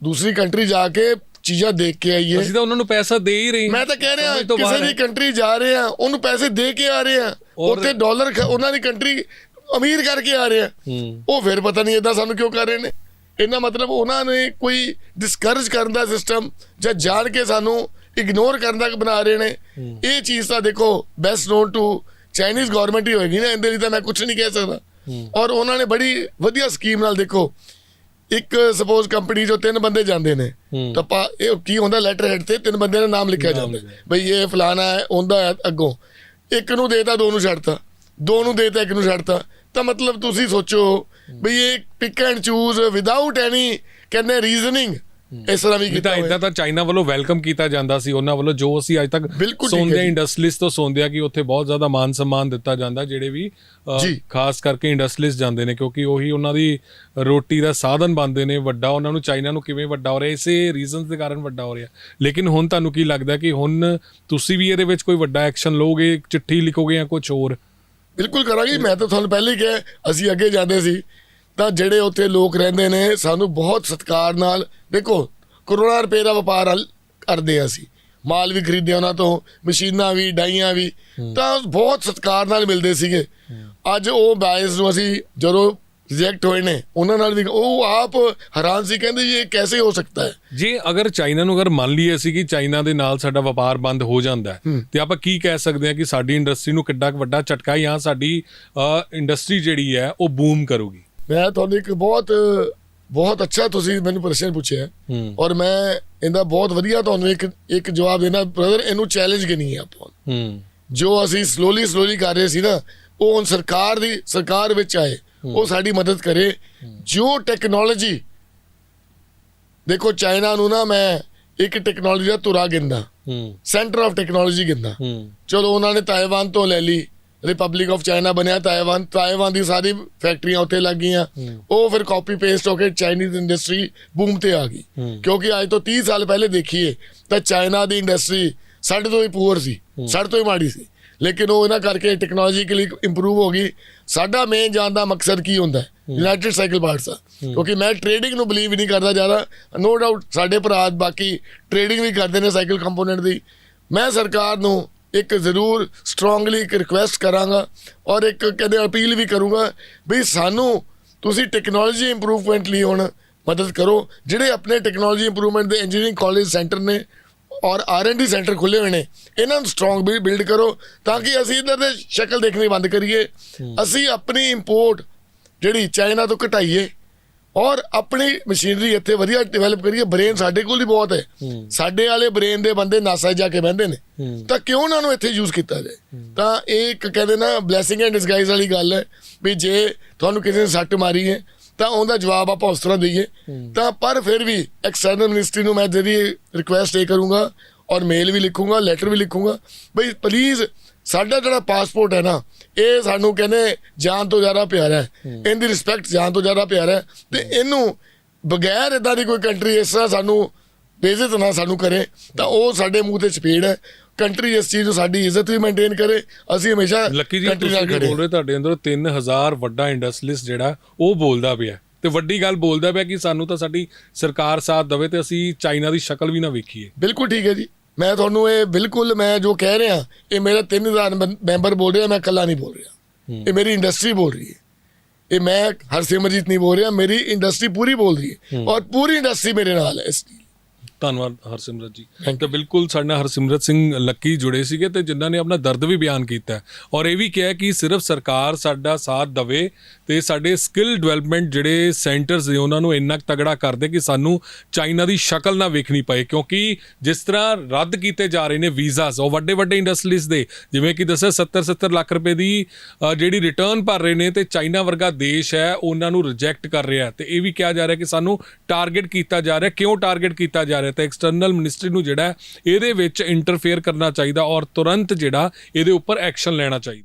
ਦੂਸਰੀ ਕੰਟਰੀ ਜਾ ਕੇ ਚੀਜ਼ਾਂ ਦੇਖ ਕੇ ਆਈਏ।
ਅਸੀਂ ਤਾਂ ਉਹਨਾਂ ਨੂੰ ਪੈਸਾ ਦੇ ਹੀ ਰਹੇ
ਮੈਂ ਤਾਂ ਕਹਿ ਰਿਹਾ ਕਿਸੇ ਦੀ। ਕੰਟਰੀ ਜਾ ਰਹੇ ਆ ਉਹਨੂੰ ਪੈਸੇ ਦੇ ਕੇ ਆ ਰਹੇ ਆ ਉੱਥੇ ਡਾਲਰ ਉਹਨਾਂ ਦੀ ਕੰਟਰੀ ਅਮੀਰ ਕਰਕੇ ਆ ਰਹੇ ਆ ਉਹ ਫਿਰ ਪਤਾ ਨਹੀਂ ਇਦਾਂ ਸਾਨੂੰ ਕਿਉਂ ਕਰ ਰਹੇ ਨੇ। ਇਹਨਾਂ ਮਤਲਬ ਉਹਨਾਂ ਨੇ ਕੋਈ ਡਿਸਕਰੇਜ ਕਰਨ ਦਾ ਸਿਸਟਮ ਜਾਂ ਜਾਣ ਕੇ ਸਾਨੂੰ ਇਗਨੋਰ ਕਰਨ ਦਾ ਬਣਾ ਰਹੇ ਨੇ। ਇਹ ਚੀਜ਼ ਤਾਂ ਦੇਖੋ best known to Chinese government ਹੀ ਹੋਏਗੀ ਨਾ। ਇਹਦੇ ਲਈ ਤਾਂ ਮੈਂ ਕੁਝ ਨਹੀਂ ਕਹਿ ਸਕਦਾ। ਔਰ ਉਹਨਾਂ ਨੇ ਬੜੀ ਵਧੀਆ ਸਕੀਮ ਨਾਲ ਦੇਖੋ ਇੱਕ ਸਪੋਜ਼ ਕੰਪਨੀ ਚੋਂ ਤਿੰਨ ਬੰਦੇ ਜਾਂਦੇ ਨੇ। ਤਾਂ ਆਪਾਂ ਇਹ ਕੀ ਹੁੰਦਾ ਲੈਟਰ ਹੈਡ ਤੇ ਤਿੰਨ ਬੰਦਿਆਂ ਦਾ ਨਾਮ ਲਿਖਿਆ ਜਾਂਦਾ। ਬਈ ਇਹ ਫਲਾਣਾ ਹੈ ਉਹਦਾ ਹੈ ਅੱਗੋਂ। ਇੱਕ ਨੂੰ ਦੇਤਾ ਦੋ ਨੂੰ ਛੱਡਤਾ। ਦੋ ਨੂੰ ਦੇਤਾ ਇੱਕ ਨੂੰ ਛੱਡਤਾ। ਤਾਂ ਮਤਲਬ ਤੁਸੀਂ ਸੋਚੋ ਬਈ ਇਹ pick and choose without any ਕਹਿੰਦੇ ਰੀਜ਼ਨਿੰਗ ਇਸ ਤਰ੍ਹਾਂ ਵੀ ਕੀਤਾ ਹੋਇਆ।
ਇਦਾਂ ਤਾਂ ਚਾਈਨਾ ਵੱਲੋਂ ਵੈਲਕਮ ਕੀਤਾ ਜਾਂਦਾ ਸੀ ਉਹਨਾਂ ਵੱਲੋਂ ਜੋ ਅਸੀਂ ਅੱਜ ਤੱਕ ਸੁਣਦੇ। ਇੰਡਸਟਰੀਜ਼ ਤੋਂ ਸੁਣਦੇ ਆ ਕਿ ਉੱਥੇ ਬਹੁਤ ਜ਼ਿਆਦਾ ਮਾਨ ਸਨਮਾਨ ਦਿੱਤਾ ਜਾਂਦਾ ਜਿਹੜੇ ਵੀ। ਖਾਸ ਕਰਕੇ ਇੰਡਸਟਰੀਜ਼ ਜਾਂਦੇ ਨੇ ਕਿਉਂਕਿ ਉਹੀ ਉਹਨਾਂ ਦੀ ਰੋਟੀ ਦਾ ਸਾਧਨ ਬਣਦੇ ਨੇ ਵੱਡਾ ਉਹਨਾਂ ਨੂੰ ਚਾਈਨਾ ਨੂੰ ਕਿਵੇਂ ਵੱਡਾ ਹੋ ਰਿਹਾ ਇਸੇ ਰੀਜ਼ਨਸ ਦੇ ਕਾਰਨ ਵੱਡਾ ਹੋ ਰਿਹਾ। ਲੇਕਿਨ ਹੁਣ ਤੁਹਾਨੂੰ ਕੀ ਲੱਗਦਾ ਕਿ ਹੁਣ ਤੁਸੀਂ ਵੀ ਇਹਦੇ ਵਿੱਚ ਕੋਈ ਵੱਡਾ ਐਕਸ਼ਨ ਲਓਗੇ ਚਿੱਠੀ ਲਿਖੋਗੇ ਜਾਂ ਕੁਝ ਹੋਰ?
ਬਿਲਕੁਲ ਕਰਾਂਗੇ ਮੈਂ ਤਾਂ ਤੁਹਾਨੂੰ ਪਹਿਲੇ ਹੀ ਕਿਹਾ ਅਸੀਂ ਅੱਗੇ ਜਾਂਦੇ ਸੀ। ਤਾਂ ਜਿਹੜੇ ਉੱਥੇ ਲੋਕ ਰਹਿੰਦੇ ਨੇ ਸਾਨੂੰ ਬਹੁਤ ਸਤਿਕਾਰ ਨਾਲ ਦੇਖੋ ਕਰੋੜਾਂ ਰੁਪਏ ਦਾ ਵਪਾਰ ਹਲ- ਕਰਦੇ ਹਾਂ ਅਸੀਂ। ਮਾਲ ਵੀ ਖਰੀਦਿਆ ਉਹਨਾਂ ਤੋਂ ਮਸ਼ੀਨਾਂ ਵੀ ਡਾਈਆਂ ਵੀ ਤਾਂ ਬਹੁਤ ਸਤਿਕਾਰ ਨਾਲ ਮਿਲਦੇ ਸੀਗੇ। ਅੱਜ ਉਹ ਬਾਇਸ ਨੂੰ ਅਸੀਂ ਜਦੋਂ ਰਿਜੈਕਟ ਹੋਏ ਨੇ ਉਹਨਾਂ ਨਾਲ ਵੀ ਉਹ ਆਪ ਹੈਰਾਨ ਸੀ ਕਹਿੰਦੇ ਜੀ ਇਹ ਕੈਸੇ ਹੋ ਸਕਦਾ ਹੈ?
ਜੇ ਅਗਰ ਚਾਈਨਾ ਨੂੰ ਅਗਰ ਮੰਨ ਲਈਏ ਅਸੀਂ ਕਿ ਚਾਈਨਾ ਦੇ ਨਾਲ ਸਾਡਾ ਵਪਾਰ ਬੰਦ ਹੋ ਜਾਂਦਾ ਤੇ ਆਪਾਂ ਕੀ ਕਹਿ ਸਕਦੇ ਹਾਂ ਕਿ ਸਾਡੀ ਇੰਡਸਟਰੀ ਨੂੰ ਕਿੱਡਾ ਵੱਡਾ ਝਟਕਾ ਜਾਂ ਸਾਡੀ ਇੰਡਸਟਰੀ ਜਿਹੜੀ ਹੈ ਉਹ ਬੂਮ ਕਰੂਗੀ?
ਮੈਂ ਤੁਹਾਨੂੰ ਇੱਕ ਬਹੁਤ ਬਹੁਤ ਅੱਛਾ ਤੁਸੀਂ ਮੈਨੂੰ ਪ੍ਰਸ਼ਨ ਪੁੱਛਿਆ ਔਰ ਮੈਂ ਇਹਦਾ ਬਹੁਤ ਵਧੀਆ ਤੁਹਾਨੂੰ ਇੱਕ ਇੱਕ ਜਵਾਬ ਦੇਣਾ ਬ੍ਰਦਰ ਇਹਨੂੰ ਚੈਲੰਜ ਕਰਨੀ ਹੈ ਆਪਾਂ।
ਹੂੰ।
ਜੋ ਅਸੀਂ ਸਲੋਲੀ ਸਲੋਲੀ ਕਰ ਰਹੇ ਸੀ ਨਾ ਉਹ ਹੁਣ ਸਰਕਾਰ ਦੀ ਸਰਕਾਰ ਵਿੱਚ ਆਏ ਉਹ ਸਾਡੀ ਮਦਦ ਕਰੇ। ਜੋ ਟੈਕਨੋਲੋਜੀ ਦੇਖੋ ਚਾਈਨਾ ਨੂੰ ਨਾ ਮੈਂ ਇੱਕ ਟੈਕਨੋਲੋਜੀ ਦਾ ਤੁਰਾ ਗਿੰਦਾ
ਹੂੰ।
ਸੈਂਟਰ ਆਫ ਟੈਕਨੋਲੋਜੀ ਗਿੰਦਾ
ਹੂੰ।
ਚਲੋ ਉਹਨਾਂ ਨੇ ਤਾਇਵਾਨ ਤੋਂ ਲੈ ਲਈ। ਰਿਪਬਲਿਕ ਆਫ ਚਾਈਨਾ ਬਣਿਆ ਤਾਇਵਾਨ ਤਾਇਵਾਨ ਦੀ ਸਾਰੀ ਫੈਕਟਰੀਆਂ ਉੱਥੇ ਲੱਗ ਗਈਆਂ। ਉਹ ਫਿਰ ਕਾਪੀ ਪੇਸਟ ਹੋ ਕੇ ਚਾਈਨੀਜ਼ ਇੰਡਸਟਰੀ ਬੂਮ ਤੇ ਆ ਗਈ। ਕਿਉਂਕਿ ਅੱਜ ਤੋਂ 30 ਸਾਲ ਪਹਿਲੇ ਦੇਖੀਏ ਤਾਂ ਚਾਈਨਾ ਦੀ ਇੰਡਸਟਰੀ ਸਾਡੇ ਤੋਂ ਹੀ ਪੂਰ ਸੀ ਸਾਡੇ ਤੋਂ ਹੀ ਮਾੜੀ ਸੀ। ਲੇਕਿਨ ਉਹ ਇਹਨਾਂ ਕਰਕੇ ਟੈਕਨੋਲੋਜੀਕਲੀ ਇੰਪਰੂਵ ਹੋ ਗਈ। ਸਾਡਾ ਮੇਨ ਜਾਣ ਦਾ ਮਕਸਦ ਕੀ ਹੁੰਦਾ ਹੈ? ਯੂਨਾਈਟਿਡ ਸਾਈਕਲ ਪਾਰਟਸ ਦਾ ਕਿਉਂਕਿ ਮੈਂ ਟ੍ਰੇਡਿੰਗ ਨੂੰ ਬਲੀਵ ਨਹੀਂ ਕਰਦਾ ਜ਼ਿਆਦਾ। ਨੋ ਡਾਊਟ ਸਾਡੇ ਭਰਾ ਬਾਕੀ ਟ੍ਰੇਡਿੰਗ ਵੀ ਕਰਦੇ ਨੇ ਸਾਈਕਲ ਕੰਪੋਨੈਂਟ ਦੀ। ਮੈਂ ਸਰਕਾਰ ਨੂੰ ਇੱਕ ਜ਼ਰੂਰ ਸਟਰੋਂਗਲੀ ਇੱਕ ਰਿਕੁਐਸਟ ਕਰਾਂਗਾ ਔਰ ਇੱਕ ਕਹਿੰਦੇ ਅਪੀਲ ਵੀ ਕਰੂੰਗਾ ਵੀ ਸਾਨੂੰ ਤੁਸੀਂ ਟੈਕਨੋਲੋਜੀ ਇੰਪਰੂਵਮੈਂਟ ਲਈ ਹੁਣ ਮਦਦ ਕਰੋ ਜਿਹੜੇ ਆਪਣੇ ਟੈਕਨੋਲੋਜੀ ਇੰਪਰੂਵਮੈਂਟ ਦੇ ਇੰਜੀਨੀਅਰਿੰਗ ਕਾਲਜ ਸੈਂਟਰ ਨੇ ਔਰ ਆਰ&ਡੀ ਸੈਂਟਰ ਖੁੱਲੇ ਹੋਏ ਨੇ ਇਹਨਾਂ ਨੂੰ ਸਟਰੋਂਗ ਵੀ ਬਿਲਡ ਕਰੋ ਤਾਂ ਕਿ ਅਸੀਂ ਇਧਰ ਦੇ ਸ਼ਕਲ ਦੇਖਣੀ ਬੰਦ ਕਰੀਏ। ਅਸੀਂ ਆਪਣੀ ਇੰਪੋਰਟ ਜਿਹੜੀ ਚਾਈਨਾ ਤੋਂ ਘਟਾਈਏ ਔਰ ਆਪਣੀ ਮਸ਼ੀਨਰੀ ਇੱਥੇ ਵਧੀਆ ਡਿਵੈਲਪ ਕਰੀਏ। ਬ੍ਰੇਨ ਸਾਡੇ ਕੋਲ ਹੀ ਬਹੁਤ ਹੈ। ਸਾਡੇ ਵਾਲੇ ਬ੍ਰੇਨ ਦੇ ਬੰਦੇ ਨਾਸਾ ਜਾ ਕੇ ਬਹਿੰਦੇ ਨੇ। ਤਾਂ ਕਿਉਂ ਉਹਨਾਂ ਨੂੰ ਇੱਥੇ ਯੂਜ਼ ਕੀਤਾ ਜਾਏ? ਤਾਂ ਇਹ ਇੱਕ ਕਹਿੰਦੇ ਨਾ ਬਲੇਸਿੰਗ ਐਂਡ ਡਿਸਗਾਈਜ਼ ਵਾਲੀ ਗੱਲ ਹੈ ਵੀ ਜੇ ਤੁਹਾਨੂੰ ਕਿਸੇ ਨੇ ਸੱਟ ਮਾਰੀ ਹੈ ਤਾਂ ਉਹਦਾ ਜਵਾਬ ਆਪਾਂ ਉਸ ਤਰ੍ਹਾਂ ਦਈਏ। ਤਾਂ ਪਰ ਫਿਰ ਵੀ ਐਕਸਟਰਨਲ ਮਿਨਿਸਟਰੀ ਨੂੰ ਮੈਂ ਜਿਹੜੀ ਰਿਕੁਐਸਟ ਇਹ ਕਰੂੰਗਾ ਔਰ ਮੇਲ ਵੀ ਲਿਖੂੰਗਾ ਲੈਟਰ ਵੀ ਲਿਖੂੰਗਾ ਬਈ ਪਲੀਜ਼ ਸਾਡਾ ਜਿਹੜਾ ਪਾਸਪੋਰਟ ਹੈ ਨਾ ਇਹ ਸਾਨੂੰ ਕਹਿੰਦੇ ਜਾਨ ਤੋਂ ਜ਼ਿਆਦਾ ਪਿਆਰਾ ਹੈ। ਇਹਦੀ ਰਿਸਪੈਕਟ ਜਾਨ ਤੋਂ ਜ਼ਿਆਦਾ ਪਿਆਰਾ ਹੈ। ਤੇ ਇਹਨੂੰ ਬਗੈਰ ਇਦਾਂ ਦੀ ਕੋਈ ਕੰਟਰੀ ਇਸ ਤਰ੍ਹਾਂ ਸਾਨੂੰ ਬੇਇੱਜ਼ਤ ਨਾ ਸਾਨੂੰ ਕਰੇ ਤਾਂ ਉਹ ਸਾਡੇ ਮੂੰਹ ਤੇ ਚਪੇੜ ਹੈ। ਕੰਟਰੀ ਇਸ ਚੀਜ਼ ਨੂੰ ਸਾਡੀ ਇੱਜ਼ਤ ਵੀ ਮੇਨਟੇਨ ਕਰੇ। ਅਸੀਂ ਹਮੇਸ਼ਾ
ਲੱਕੀ ਜੀ ਤੁਸੀਂ ਬੋਲ ਰਹੇ ਤੁਹਾਡੇ ਅੰਦਰ 3000 ਵੱਡਾ ਇੰਡਸਟਰੀਲਿਸਟ ਜਿਹੜਾ ਉਹ ਬੋਲਦਾ ਪਿਆ ਤੇ ਵੱਡੀ ਗੱਲ ਬੋਲਦਾ ਪਿਆ ਕਿ ਸਾਨੂੰ ਤਾਂ ਸਾਡੀ ਸਰਕਾਰ ਸਾਥ ਦੇਵੇ ਤੇ ਅਸੀਂ ਚਾਈਨਾ ਦੀ ਸ਼ਕਲ ਵੀ ਨਾ ਵੇਖੀਏ।
ਬਿਲਕੁਲ ਠੀਕ ਹੈ ਜੀ। ਮੈਂ ਤੁਹਾਨੂੰ ਇਹ ਬਿਲਕੁਲ ਮੈਂ ਜੋ ਕਹਿ ਰਿਹਾ ਇਹ ਮੇਰਾ 3000 ਮੰ- ਮੈਂਬਰ ਬੋਲ ਰਿਹਾ ਮੈਂ ਇਕੱਲਾ ਨਹੀਂ ਬੋਲ ਰਿਹਾ। ਇਹ ਮੇਰੀ ਇੰਡਸਟਰੀ ਬੋਲ ਰਹੀ ਹੈ। ਇਹ ਮੈਂ ਹਰਸਿਮਰਜੀਤ ਨਹੀਂ ਬੋਲ ਰਿਹਾ ਮੇਰੀ ਇੰਡਸਟਰੀ ਪੂਰੀ ਬੋਲ ਰਹੀ ਹੈ। ਔਰ ਪੂਰੀ ਇੰਡਸਟਰੀ ਮੇਰੇ ਨਾਲ ਹੈ ਇਸ ਲਈ
ਧੰਨਵਾਦ ਹਰਸਿਮਰਤ ਜੀ। ਤਾਂ ਬਿਲਕੁਲ ਸਾਡੇ ਨਾਲ ਹਰਸਿਮਰਤ ਸਿੰਘ ਲੱਕੀ ਜੁੜੇ ਸੀਗੇ ਤੇ ਜਿਨ੍ਹਾਂ ਨੇ ਆਪਣਾ ਦਰਦ ਵੀ ਬਿਆਨ ਕੀਤਾ। ਔਰ ਇਹ ਵੀ ਕਿਹਾ ਕਿ ਸਿਰਫ ਸਰਕਾਰ ਸਾਡਾ ਸਾਥ ਦਵੇ ਤੇ ਸਾਡੇ ਸਕਿੱਲ ਡਿਵੈਲਪਮੈਂਟ ਜਿਹੜੇ ਸੈਂਟਰਸ ਨੇ ਉਹਨਾਂ ਨੂੰ ਇੰਨਾ ਤਗੜਾ ਕਰ ਦੇ ਕਿ ਸਾਨੂੰ ਚਾਈਨਾ ਦੀ ਸ਼ਕਲ ਨਾ ਵੇਖਣੀ ਪਏ। ਕਿਉਂਕਿ ਜਿਸ ਤਰ੍ਹਾਂ ਰੱਦ ਕੀਤੇ ਜਾ ਰਹੇ ਨੇ ਵੀਜ਼ਾਸ ਉਹ ਵੱਡੇ ਵੱਡੇ ਇੰਡਸਟਰੀਜ਼ ਦੇ ਜਿਵੇਂ ਕਿ ਦੱਸਿਆ 70 70 ਲੱਖ ਰੁਪਏ ਦੀ ਜਿਹੜੀ ਰਿਟਰਨ ਭਰ ਰਹੇ ਨੇ ਤੇ ਚਾਈਨਾ ਵਰਗਾ ਦੇਸ਼ ਹੈ ਉਹਨਾਂ ਨੂੰ ਰਿਜੈਕਟ ਕਰ ਰਿਹਾ ਤੇ ਇਹ ਵੀ ਕਿਹਾ ਜਾ ਰਿਹਾ ਕਿ ਸਾਨੂੰ ਟਾਰਗੇਟ ਕੀਤਾ ਜਾ ਰਿਹਾ ਕਿਉਂ ਟਾਰਗੇਟ ਕੀਤਾ ਜਾ ਰਿਹਾ? ਤਾਂ ਐਕਸਟਰਨਲ ਮਿਨਿਸਟਰੀ ਨੂੰ ਜਿਹੜਾ ਇਹਦੇ ਵਿੱਚ ਇੰਟਰਫੇਅਰ ਕਰਨਾ ਚਾਹੀਦਾ ਔਰ ਤੁਰੰਤ ਜਿਹੜਾ, ਇਹਦੇ ਉੱਪਰ ਐਕਸ਼ਨ ਲੈਣਾ ਚਾਹੀਦਾ।